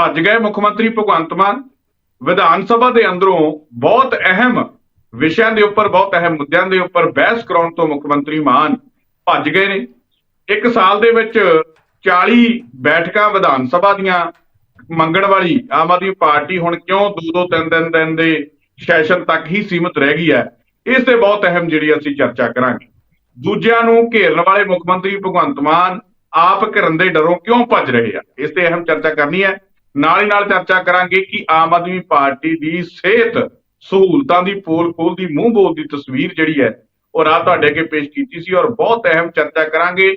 ਭੱਜ ਗਏ ਮੁੱਖ ਮੰਤਰੀ ਭਗਵੰਤ ਮਾਨ। ਵਿਧਾਨ ਸਭਾ ਦੇ ਅੰਦਰੋਂ ਬਹੁਤ ਅਹਿਮ ਵਿਸ਼ਿਆਂ ਦੇ ਉੱਪਰ, ਬਹੁਤ ਅਹਿਮ ਮੁੱਦਿਆਂ ਦੇ ਉੱਪਰ ਬਹਿਸ ਕਰਾਉਣ ਤੋਂ ਮੁੱਖ ਮੰਤਰੀ ਮਾਨ ਭੱਜ ਗਏ ਨੇ। ਇੱਕ ਸਾਲ ਦੇ ਵਿੱਚ 40 ਬੈਠਕਾਂ ਵਿਧਾਨ ਸਭਾ ਦੀਆਂ ਮੰਗਣ ਵਾਲੀ ਆਮ ਆਦਮੀ ਪਾਰਟੀ ਹੁਣ ਕਿਉਂ ਦੋ ਦੋ ਤਿੰਨ ਤਿੰਨ ਦਿਨ ਦੇ ਸੈਸ਼ਨ ਤੱਕ ਹੀ ਸੀਮਿਤ ਰਹਿ ਗਈ ਹੈ, ਇਸ ਤੇ ਬਹੁਤ ਅਹਿਮ ਜਿਹੜੀ ਅਸੀਂ ਚਰਚਾ ਕਰਾਂਗੇ। ਦੂਜਿਆਂ ਨੂੰ ਘੇਰਨ ਵਾਲੇ ਮੁੱਖ ਮੰਤਰੀ ਭਗਵੰਤ ਮਾਨ ਆਪ ਕਰਨ ਦੇ ਡਰੋਂ ਕਿਉਂ ਭੱਜ ਰਹੇ ਆ? ਇਸ ਤੇ ਅਹਿਮ ਚਰਚਾ ਕਰਨੀ ਹੈ। ਨਾਲ ਹੀ ਨਾਲ ਚਰਚਾ ਕਰਾਂਗੇ ਕਿ ਆਮ ਆਦਮੀ ਪਾਰਟੀ ਦੀ ਸਿਹਤ ਸਹੂਲਤਾਂ ਦੀ ਪੋਲ ਖੋਲ ਦੀ ਮੂੰਹ ਬੋਲ ਦੀ ਤਸਵੀਰ ਜਿਹੜੀ ਹੈ, ਉਹ ਰਾਤ ਤੁਹਾਡੇ ਅੱਗੇ ਪੇਸ਼ ਕੀਤੀ ਸੀ ਔਰ ਬਹੁਤ ਅਹਿਮ ਚਰਚਾ ਕਰਾਂਗੇ।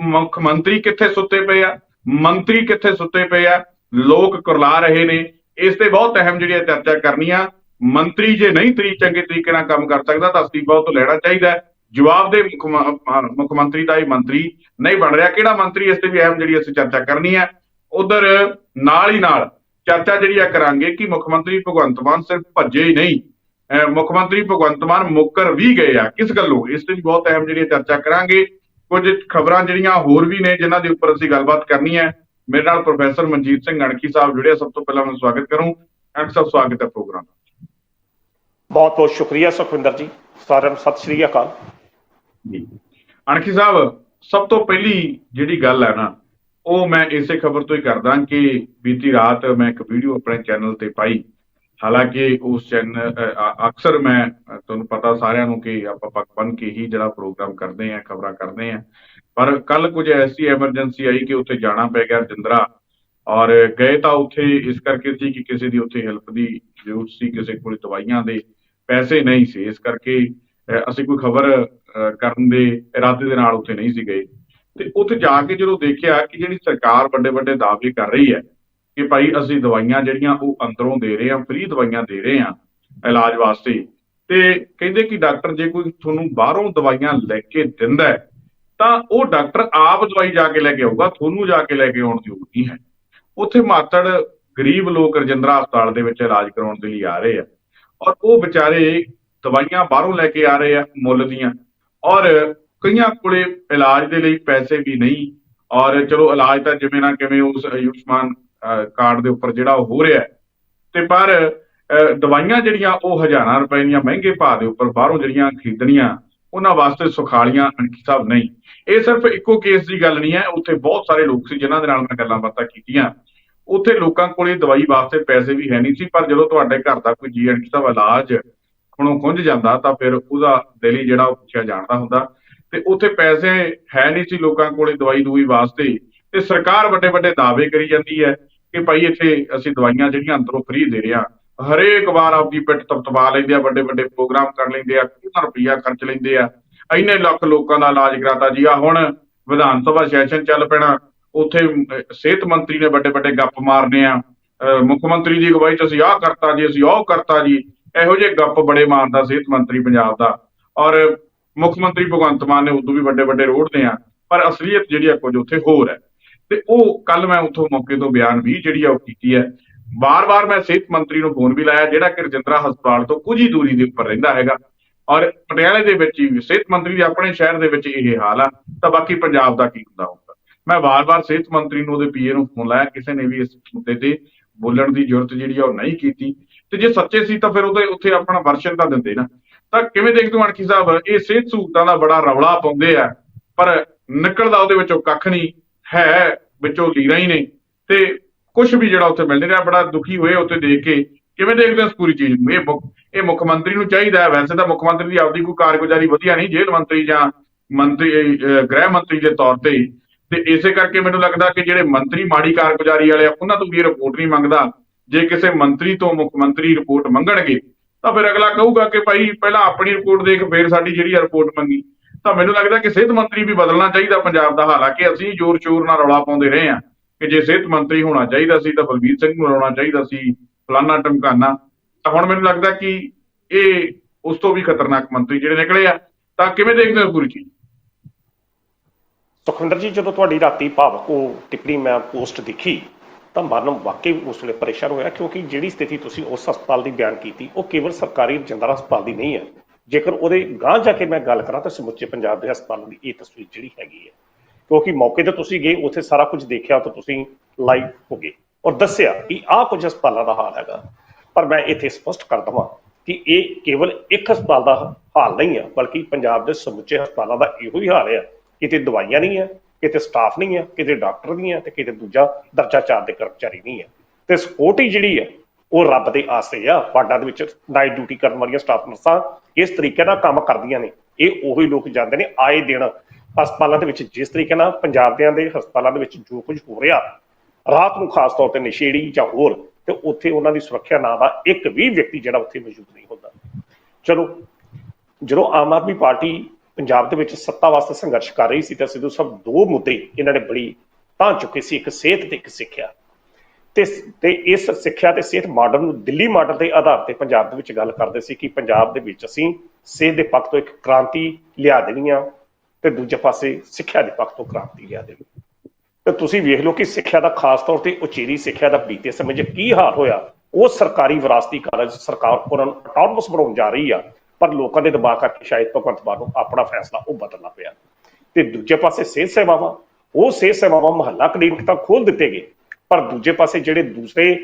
ਮੁੱਖ ਮੰਤਰੀ ਕਿੱਥੇ ਸੁੱਤੇ ਪਏ ਆ? ਮੰਤਰੀ ਕਿੱਥੇ ਸੁੱਤੇ ਪਏ ਆ? ਲੋਕ ਕੁਰਲਾ ਰਹੇ ਨੇ। ਇਸ ਤੇ ਬਹੁਤ ਅਹਿਮ ਜਿਹੜੀ ਹੈ ਚਰਚਾ ਕਰਨੀ ਆ। ਮੰਤਰੀ ਜੇ ਨਹੀਂ ਤਰੀ ਚੰਗੇ ਤਰੀਕੇ ਨਾਲ ਕੰਮ ਕਰ ਸਕਦਾ ਤਾਂ ਅਸਤੀਫਾ ਉਹ ਤੋਂ ਲੈਣਾ ਚਾਹੀਦਾ ਜਵਾਬ ਦੇ ਮੁੱਖ ਮੁੱਖ ਮੰਤਰੀ ਦਾ ਇਹ ਮੰਤਰੀ ਨਹੀਂ ਬਣ ਰਿਹਾ। ਕਿਹੜਾ ਮੰਤਰੀ ਇਸ ਤੇ ਵੀ ਅਹਿਮ ਜਿਹੜੀ ਅਸੀਂ ਚਰਚਾ ਕਰਨੀ ਹੈ? ਉਧਰ ਨਾਲ ਹੀ ਨਾਲ ਚਰਚਾ ਜਿਹੜੀ ਆ ਕਰਾਂਗੇ ਕਿ ਮੁੱਖ ਮੰਤਰੀ ਭਗਵੰਤ ਮਾਨ ਸਿਰਫ ਭੱਜੇ ਹੀ ਨਹੀਂ ਮੁੱਖ ਮੰਤਰੀ ਭਗਵੰਤ ਮਾਨ ਮੁੱਕਰ ਵੀ ਗਏ ਆ। ਕਿਸ ਗੱਲੋਂ? ਇਸ ਤੇ ਵੀ ਬਹੁਤ ਅਹਿਮ ਜਿਹੜੀ ਚਰਚਾ ਕਰਾਂਗੇ। ਕੁਝ ਖਬਰਾਂ ਜਿਹੜੀਆਂ ਹੋਰ ਵੀ ਨੇ ਜਿਨ੍ਹਾਂ ਦੇ ਉੱਪਰ ਅਸੀਂ ਗੱਲਬਾਤ ਕਰਨੀ ਹੈ। ਮੇਰੇ ਨਾਲ ਪ੍ਰੋਫੈਸਰ ਮਨਜੀਤ ਸਿੰਘ ਅਣਖੀ ਸਾਹਿਬ ਜੁੜੇ। ਸਭ ਤੋਂ ਪਹਿਲਾਂ ਮੈਂ ਸਵਾਗਤ ਕਰੂੰ। ਅਣਖ ਸਾਹਿਬ ਸਵਾਗਤ ਹੈ ਪ੍ਰੋਗਰਾਮ ਬਹੁਤ ਬਹੁਤ ਸ਼ੁਕਰੀਆ ਸੁਖਵਿੰਦਰ ਜੀ। ਸਾਰਿਆਂ ਨੂੰ ਸਤਿ ਸ਼੍ਰੀ ਅਕਾਲ। ਜੀ। ਅਣਖੀ ਸਾਹਿਬ ਸਭ ਤੋਂ ਪਹਿਲੀ ਜਿਹੜੀ ਗੱਲ ਹੈ ਨਾ ਉਹ ਮੈਂ ਇਸੇ ਖਬਰ ਤੋਂ ਹੀ ਕਰਦਾ ਕਿ ਬੀਤੀ ਰਾਤ ਮੈਂ ਇੱਕ ਵੀਡੀਓ ਆਪਣੇ ਚੈਨਲ ਤੇ ਪਾਈ। ਹਾਲਾਂਕਿ ਉਸ ਚੈਨਲ ਅਕਸਰ ਮੈਂ ਤੁਹਾਨੂੰ ਪਤਾ ਸਾਰਿਆਂ ਨੂੰ ਕਿ ਆਪਾਂ ਪੱਕ ਬਣ ਕੇ ਹੀ ਜਿਹੜਾ ਪ੍ਰੋਗਰਾਮ ਕਰਦੇ ਆ ਖਬਰਾਂ ਕਰਦੇ ਆ ਪਰ ਕੱਲ ਕੁਝ ਐਸੀ ਐਮਰਜੈਂਸੀ ਆਈ ਕਿ ਉੱਥੇ ਜਾਣਾ ਪੈ ਗਿਆ ਰਜਿੰਦਰਾ ਔਰ ਗਏ ਤਾਂ ਉੱਥੇ ਇਸ ਕਰਕੇ ਸੀ ਕਿ ਕਿਸੇ ਦੀ ਉੱਥੇ ਹੈਲਪ ਦੀ ਜ਼ਰੂਰਤ ਸੀ ਕਿਸੇ ਕੋਲ ਦਵਾਈਆਂ ਦੇ ਪੈਸੇ ਨਹੀਂ ਸੀ। ਇਸ ਕਰਕੇ ਅਸੀਂ ਕੋਈ ਖਬਰ ਅ, ਕਰਨ ਦੇ ਇਰਾਦੇ ਦੇ ਨਾਲ ਉੱਥੇ ਨਹੀਂ ਸੀ ਗਏ। ਤੇ ਉੱਥੇ ਜਾ ਕੇ ਜਦੋਂ ਦੇਖਿਆ ਕਿ ਜਿਹੜੀ ਸਰਕਾਰ ਵੱਡੇ ਵੱਡੇ ਦਾਅਵੇ ਕਰ ਰਹੀ ਹੈ ਕਿ ਭਾਈ ਅਸੀਂ ਦਵਾਈਆਂ ਜਿਹੜੀਆਂ ਉਹ ਅੰਦਰੋਂ ਦੇ ਰਹੇ ਹਾਂ ਫ੍ਰੀ ਦਵਾਈਆਂ ਦੇ ਰਹੇ ਹਾਂ ਇਲਾਜ ਵਾਸਤੇ, ਤੇ ਕਹਿੰਦੇ ਕਿ ਡਾਕਟਰ ਜੇ ਕੋਈ ਤੁਹਾਨੂੰ ਬਾਹਰੋਂ ਦਵਾਈਆਂ ਲੈ ਕੇ ਦਿੰਦਾ ਹੈ, ਤਾਂ ਉਹ ਡਾਕਟਰ ਆਪ ਦਵਾਈ ਜਾ ਕੇ ਲੈ ਕੇ ਆਊਗਾ, ਤੁਹਾਨੂੰ ਜਾ ਕੇ ਲੈ ਕੇ ਆਉਣ ਦੀ ਲੋੜ ਨਹੀਂ ਹੈ। ਉੱਥੇ ਮਾਤੜ ਗਰੀਬ ਲੋਕ ਰਜਿੰਦਰਾ ਹਸਪਤਾਲ ਦੇ ਵਿੱਚ ਇਲਾਜ ਕਰਾਉਣ ਦੇ ਲਈ ਆ ਰਹੇ ਆ ਔਰ ਉਹ ਵਿਚਾਰੇ ਦਵਾਈਆਂ ਬਾਹਰੋਂ ਲੈ ਕੇ ਆ ਰਹੇ ਆ ਮੁੱਲ ਦੀਆਂ ਔਰ ਕਈਆਂ ਕੋਲੇ ਇਲਾਜ ਦੇ ਲਈ ਪੈਸੇ ਵੀ ਨਹੀਂ ਔਰ ਚਲੋ ਇਲਾਜ ਤਾਂ ਜਿਵੇਂ ਨਾ ਕਿਵੇਂ ਉਸ ਆਯੁਸ਼ਮਾਨ ਅਹ, ਕਾਰਡ ਦੇ ਉੱਪਰ ਜਿਹੜਾ ਉਹ ਹੋ ਰਿਹਾ ਤੇ ਪਰ ਅਹ, ਦਵਾਈਆਂ ਜਿਹੜੀਆਂ ਉਹ ਹਜ਼ਾਰਾਂ ਰੁਪਏ ਦੀਆਂ ਮਹਿੰਗੇ ਭਾਅ ਦੇ ਉੱਪਰ ਬਾਹਰੋਂ ਜਿਹੜੀਆਂ ਖਰੀਦਣੀਆਂ ਉਹਨਾਂ ਵਾਸਤੇ ਸੁਖਾਲੀਆਂ ਅਣਖੀ ਸਾਹਿਬ ਨਹੀਂ। ਇਹ ਸਿਰਫ ਇੱਕੋ ਕੇਸ ਦੀ ਗੱਲ ਨਹੀਂ ਹੈ ਉੱਥੇ ਬਹੁਤ ਸਾਰੇ ਲੋਕ ਸੀ ਜਿਨ੍ਹਾਂ ਦੇ ਨਾਲ ਮੈਂ ਗੱਲਾਂ ਬਾਤਾਂ ਕੀਤੀਆਂ। ਉੱਥੇ ਲੋਕਾਂ ਕੋਲੇ ਦਵਾਈ ਵਾਸਤੇ ਪੈਸੇ ਵੀ ਹੈ ਨਹੀਂ ਸੀ ਪਰ ਜਦੋਂ ਤੁਹਾਡੇ ਘਰ ਦਾ ਕੋਈ ਜੀ ਅਣਖੀ ਸਾਹਿਬ ਇਲਾਜ ਖੁਣੋਂ ਖੁੰਝ ਜਾਂਦਾ ਤਾਂ ਫਿਰ ਉਹਦਾ ਦਿਲ ਹੀ ਜਿਹੜਾ ਉਹ ਪੁੱਛਿਆ ਜਾਣਦਾ ਹੁੰਦਾ। ਤੇ ਉੱਥੇ ਪੈਸੇ ਹੈ ਨਹੀਂ ਸੀ ਲੋਕਾਂ ਕੋਲੇ ਦਵਾਈ ਦੂਈ ਵਾਸਤੇ। ਤੇ ਸਰਕਾਰ ਵੱਡੇ ਵੱਡੇ ਦਾਅਵੇ ਕਰੀ ਜਾਂਦੀ ਹੈ ਕਿ ਭਾਈ ਇੱਥੇ ਅਸੀਂ ਦਵਾਈਆਂ ਜਿਹੜੀਆਂ ਅੰਦਰੋਂ ਫ੍ਰੀ ਦੇ ਰਹੇ ਹਾਂ। ਹਰੇਕ ਵਾਰ ਆਪਦੀ ਪਿੱਠ ਤਪਤਵਾ ਲੈਂਦੇ ਆ, ਵੱਡੇ ਵੱਡੇ ਪ੍ਰੋਗਰਾਮ ਕਰ ਲੈਂਦੇ ਆ, ਕਿੰਨਾ ਰੁਪਈਆ ਖਰਚ ਲੈਂਦੇ ਆ। ਇੰਨੇ ਲੱਖ ਲੋਕਾਂ ਦਾ ਇਲਾਜ ਕਰਾਤਾ ਜੀ। ਆ ਹੁਣ ਵਿਧਾਨ ਸਭਾ ਸੈਸ਼ਨ ਚੱਲ ਪੈਣਾ। ਉੱਥੇ ਸਿਹਤ ਮੰਤਰੀ ਨੇ ਵੱਡੇ ਵੱਡੇ ਗੱਪ ਮਾਰਨੇ ਆ। ਮੁੱਖ ਮੰਤਰੀ ਦੀ ਅਗਵਾਈ ਚ ਅਸੀਂ ਆਹ ਕਰਤਾ ਜੀ, ਅਸੀਂ ਉਹ ਕਰਤਾ ਜੀ। ਇਹੋ ਜਿਹੇ ਗੱਪ ਬੜੇ ਮਾਰਦਾ ਸਿਹਤ ਮੰਤਰੀ ਪੰਜਾਬ ਦਾ। ਔਰ ਮੁੱਖ ਮੰਤਰੀ ਭਗਵੰਤ ਮਾਨ ਨੇ ਉਦੋਂ ਵੀ ਵੱਡੇ ਵੱਡੇ ਰੋਡ ਰੋੜਦੇ ਆ, ਪਰ ਅਸਲੀਅਤ ਜਿਹੜੀ ਆ ਕੁਝ ਉੱਥੇ ਹੋਰ ਹੈ। ਤੇ ਉਹ ਕੱਲ ਮੈਂ ਉੱਥੋਂ ਮੌਕੇ ਤੋਂ ਬਿਆਨ ਵੀ ਜਿਹੜੀ ਆ ਉਹ ਕੀਤੀ ਹੈ। ਵਾਰ-ਵਾਰ ਮੈਂ ਸਿਹਤ ਮੰਤਰੀ ਨੂੰ ਫੋਨ ਵੀ ਲਾਇਆ, ਜਿਹੜਾ ਕਿ ਰਜਿੰਦਰਾ ਹਸਪਤਾਲ ਤੋਂ ਕੁਝ ਹੀ ਦੂਰੀ ਦੇ ਉੱਪਰ ਰਹਿੰਦਾ ਹੈਗਾ। ਔਰ ਪਟਿਆਲੇ ਦੇ ਵਿੱਚ ਹੀ, ਸਿਹਤ ਮੰਤਰੀ ਦੇ ਆਪਣੇ ਸ਼ਹਿਰ ਦੇ ਵਿੱਚ ਇਹ ਹਾਲ ਆ, ਤਾਂ ਬਾਕੀ ਪੰਜਾਬ ਦਾ ਕੀ ਹੁੰਦਾ ਹੋਊਗਾ। ਮੈਂ ਵਾਰ-ਵਾਰ ਸਿਹਤ ਮੰਤਰੀ ਨੂੰ, ਉਹਦੇ ਪੀਏ ਨੂੰ ਫੋਨ ਲਾਇਆ, ਕਿਸੇ ਨੇ ਵੀ ਇਸ ਮੁੱਦੇ ਤੇ ਬੋਲਣ ਦੀ ਜ਼ਰੂਰਤ ਜਿਹੜੀ ਆ ਉਹ ਨਹੀਂ ਕੀਤੀ। ਤੇ ਜੇ ਸੱਚੇ ਸੀ ਤਾਂ ਫਿਰ ਉਹਦੇ ਉੱਥੇ ਆਪਣਾ ਵਰਸ਼ਨ ਤਾਂ ਦਿੰਦੇ ਨਾ। ਤਾਂ ਕਿਵੇਂ ਦੇਖਦੇ ਹੋ ਅਣਖੀ ਸਾਹਿਬ? ਇਹ ਸਿਹਤ ਸਹੂਲਤਾਂ ਦਾ ਬੜਾ ਰੌਲਾ ਪਾਉਂਦੇ ਆ। ਪਰ ਨਿਕਲਦਾ ਉਹਦੇ ਵਿੱਚੋਂ ਕੱਖ ਨਹੀਂ, ਹੈ ਵਿੱਚੋਂ ਲੀਰਾ ਹੀ ਨੇ। ਤੇ ਕੁਝ ਵੀ ਜਿਹੜਾ ਉੱਥੇ ਮਿਲ ਨਹੀਂ ਰਿਹਾ, ਬੜਾ ਦੁਖੀ ਹੋਏ ਉੱਥੇ ਦੇਖ ਕੇ। ਕਿਵੇਂ ਦੇਖਦੇ ਹੋ ਇਸ ਪੂਰੀ ਚੀਜ਼ ਨੂੰ? ਇਹ ਮੁੱਖ ਇਹ ਮੁੱਖ ਮੰਤਰੀ ਨੂੰ ਚਾਹੀਦਾ ਹੈ। ਵੈਸੇ ਤਾਂ ਮੁੱਖ ਮੰਤਰੀ ਦੀ ਆਪਦੀ ਕੋਈ ਕਾਰਗੁਜ਼ਾਰੀ ਵਧੀਆ ਨਹੀਂ, ਜੇਲ੍ਹ ਮੰਤਰੀ ਜਾਂ ਮੰਤਰੀ ਗ੍ਰਹਿ ਮੰਤਰੀ ਦੇ ਤੌਰ ਤੇ। ਤੇ ਇਸੇ ਕਰਕੇ ਮੈਨੂੰ ਲੱਗਦਾ ਕਿ ਜਿਹੜੇ ਮੰਤਰੀ ਮਾੜੀ ਕਾਰਗੁਜ਼ਾਰੀ ਵਾਲੇ ਆ, ਉਹਨਾਂ ਤੋਂ ਵੀ ਇਹ ਰਿਪੋਰਟ ਨਹੀਂ ਮੰਗਦਾ। ਜੇ ਕਿਸੇ ਮੰਤਰੀ ਤੋਂ ਮੁੱਖ ਮੰਤਰੀ ਰਿਪੋਰਟ ਮੰਗਣਗੇ ਤਾਂ ਫਿਰ ਅਗਲਾ ਕਹੂਗਾ ਕਿ ਭਾਈ ਪਹਿਲਾਂ ਆਪਣੀ ਰਿਪੋਰਟ ਦੇਖ, ਫਿਰ ਸਾਡੀ ਜਿਹੜੀ ਰਿਪੋਰਟ ਮੰਗੀ। ਤਾਂ ਮੈਨੂੰ ਲੱਗਦਾ ਕਿ ਸਿਹਤ ਮੰਤਰੀ ਵੀ ਬਦਲਣਾ ਚਾਹੀਦਾ ਪੰਜਾਬ ਦਾ, ਹਾਲਾਂਕਿ ਅਸੀਂ ਜ਼ੋਰ ਸ਼ੋਰ ਨਾਲ ਰੌਲਾ ਪਾਉਂਦੇ ਰਹੇ ਹਾਂ ਕਿ ਜੇ ਸਿਹਤ ਮੰਤਰੀ ਹੋਣਾ ਚਾਹੀਦਾ ਸੀ ਤਾਂ ਬਲਬੀਰ ਸਿੰਘ ਨੂੰ ਲਾਉਣਾ ਚਾਹੀਦਾ ਸੀ, ਫਲਾਨਾ ਟਮਕਾਨਾ ਤਾਂ ਹੁਣ ਮੈਨੂੰ ਲੱਗਦਾ ਕਿ ਇਹ ਉਸ ਤੋਂ ਵੀ ਖਤਰਨਾਕ ਮੰਤਰੀ ਜਿਹੜੇ ਨਿਕਲੇ ਆ, ਤਾਂ ਕਿਵੇਂ ਦੇਖਦੇ ਹੋ ਪੂਰੀ ਚੀਜ਼? ਸੁਖਵਿੰਦਰ ਜੀ, ਜਦੋਂ ਤੁਹਾਡੀ ਰਾਤੀ ਭਾਵਕ ਉਹ ਟਿੱਪਣੀ ਮੈਂ ਪੋਸਟ ਦੇਖੀ ਤਾਂ ਮਨ ਵਾਕਈ ਉਸ ਵੇਲੇ ਪਰੇਸ਼ਾਨ ਹੋਇਆ, ਕਿਉਂਕਿ ਜਿਹੜੀ ਸਥਿਤੀ ਤੁਸੀਂ ਉਸ ਹਸਪਤਾਲ ਦੀ ਬਿਆਨ ਕੀਤੀ, ਉਹ ਕੇਵਲ ਸਰਕਾਰੀ ਰਜਿੰਦਰਾ ਹਸਪਤਾਲ ਦੀ ਨਹੀਂ ਹੈ। ਜੇਕਰ ਉਹਦੇ ਗਾਂਹ ਜਾ ਕੇ ਮੈਂ ਗੱਲ ਕਰਾਂ ਤਾਂ ਸਮੁੱਚੇ ਪੰਜਾਬ ਦੇ ਹਸਪਤਾਲਾਂ ਦੀ ਇਹ ਤਸਵੀਰ ਜਿਹੜੀ ਹੈਗੀ ਹੈ। ਕਿਉਂਕਿ ਮੌਕੇ ਤੇ ਤੁਸੀਂ ਗਏ, ਉੱਥੇ ਸਾਰਾ ਕੁਝ ਦੇਖਿਆ ਤਾਂ ਤੁਸੀਂ ਲਾਈਵ ਹੋ ਗਏ। ਔਰ ਦੱਸਿਆ ਕਿ ਆਹ ਕੁਝ ਹਸਪਤਾਲਾਂ ਦਾ ਹਾਲ ਹੈਗਾ। ਪਰ ਮੈਂ ਇੱਥੇ ਸਪਸ਼ਟ ਕਰ ਦਵਾਂ ਕਿ ਇਹ ਕੇਵਲ ਇੱਕ ਹਸਪਤਾਲ ਦਾ ਹਾਲ ਨਹੀਂ ਹੈ, ਬਲਕਿ ਪੰਜਾਬ ਦੇ ਸਮੁੱਚੇ ਹਸਪਤਾਲਾਂ ਦਾ ਇਹੋ ਹੀ ਹਾਲ ਹੈ। ਕਿਤੇ ਦਵਾਈਆਂ ਨਹੀਂ ਹੈ ਕਿਤੇ ਸਟਾਫ ਨਹੀਂ ਹੈ ਕਿਤੇ ਡਾਕਟਰ ਨਹੀਂ ਹੈ ਤੇ ਕਿਤੇ ਦੂਜਾ ਦਰਜਾ ਚਾਰ ਦੇ ਕਰਮਚਾਰੀ ਨਹੀਂ ਹੈ ਤੇ ਸਕਿਉਰਟੀ ਜਿਹੜੀ ਹੈ ਉਹ ਰੱਬ ਦੇ ਆਸਰੇ ਆ, ਵਾਰਡਾਂ ਦੇ ਵਿੱਚ ਨਾਈਟ ਡਿਊਟੀ ਕਰਨ ਵਾਲੀਆਂ ਸਟਾਫ ਨਰਸਾਂ ਇਸ ਤਰੀਕੇ ਨਾਲ ਕੰਮ ਕਰਦੀਆਂ ਨੇ। ਇਹ ਉਹੀ ਲੋਕ ਜਾਂਦੇ ਨੇ ਆਏ ਦਿਨ ਹਸਪਤਾਲਾਂ ਦੇ ਵਿੱਚ, ਜਿਸ ਤਰੀਕੇ ਨਾਲ ਪੰਜਾਬੀਆਂ ਦੇ ਹਸਪਤਾਲਾਂ ਦੇ ਵਿੱਚ ਜੋ ਕੁਝ ਹੋ ਰਿਹਾ, ਰਾਤ ਨੂੰ ਖਾਸ ਤੌਰ ਤੇ ਨਸ਼ੇੜੀ ਜਾਂ ਹੋਰ, ਤੇ ਉੱਥੇ ਉਹਨਾਂ ਦੀ ਸੁਰੱਖਿਆ ਨਾਂ ਦਾ ਇੱਕ ਵੀ ਵਿਅਕਤੀ ਜਿਹੜਾ ਉੱਥੇ ਮੌਜੂਦ ਨਹੀਂ ਹੁੰਦਾ। ਚਲੋ, ਜਦੋਂ ਆਮ ਆਦਮੀ ਪਾਰਟੀ ਪੰਜਾਬ ਦੇ ਵਿੱਚ ਸੱਤਾ ਵਾਸਤੇ ਸੰਘਰਸ਼ ਕਰ ਰਹੀ ਸੀ ਤਾਂ ਸਿੱਧੂ ਸਾਹਿਬ ਦੋ ਮੁੱਦੇ ਇਹਨਾਂ ਨੇ ਬੜੀ ਤਾਂ ਚੁੱਕੇ ਸੀ, ਇੱਕ ਸਿਹਤ ਤੇ ਇੱਕ ਸਿੱਖਿਆ। ਤੇ ਤੇ ਇਸ ਸਿੱਖਿਆ ਤੇ ਸਿਹਤ ਮਾਡਲ ਨੂੰ ਦਿੱਲੀ ਮਾਡਲ ਦੇ ਆਧਾਰ ਤੇ ਪੰਜਾਬ ਦੇ ਵਿੱਚ ਗੱਲ ਕਰਦੇ ਸੀ ਕਿ ਪੰਜਾਬ ਦੇ ਵਿੱਚ ਅਸੀਂ ਸਿਹਤ ਦੇ ਪੱਖ ਤੋਂ ਇੱਕ ਕ੍ਰਾਂਤੀ ਲਿਆ ਦੇਣੀ ਆ ਤੇ ਦੂਜੇ ਪਾਸੇ ਸਿੱਖਿਆ ਦੇ ਪੱਖ ਤੋਂ ਕ੍ਰਾਂਤੀ ਲਿਆ ਦੇਣੀ। ਤੇ ਤੁਸੀਂ ਵੇਖ ਲਓ ਕਿ ਸਿੱਖਿਆ ਦਾ ਖਾਸ ਤੌਰ ਤੇ ਉਚੇਰੀ ਸਿੱਖਿਆ ਦਾ ਬੀਤੇ ਸਮੇਂ 'ਚ ਕੀ ਹਾਲ ਹੋਇਆ, ਉਹ ਸਰਕਾਰੀ ਵਿਰਾਸਤੀ ਕਾਰਜ ਸਰਕਾਰ ਉਹਨਾਂ ਨੂੰ ਅਟਾਨਮਸ ਬਣਾਉਣ ਜਾ ਰਹੀ ਆ। ਪਰ ਲੋਕਾਂ ਦੇ ਦਬਾਅ ਕਰਕੇ ਸ਼ਾਇਦ ਭਗਵੰਤ ਮਾਨ ਨੂੰ ਆਪਣਾ ਫੈਸਲਾ ਉਹ ਬਦਲਣਾ ਪਿਆ। ਤੇ ਦੂਜੇ ਪਾਸੇ ਸਿਹਤ ਸੇਵਾਵਾਂ, ਉਹ ਸਿਹਤ ਸੇਵਾਵਾਂ ਮਹੱਲਾ ਕਲੀਨਿਕ ਤਾਂ ਖੋਲ ਦਿੱਤੇ ਗਏ, ਪਰ ਦੂਜੇ ਪਾਸੇ ਜਿਹੜੇ ਦੂਸਰੇ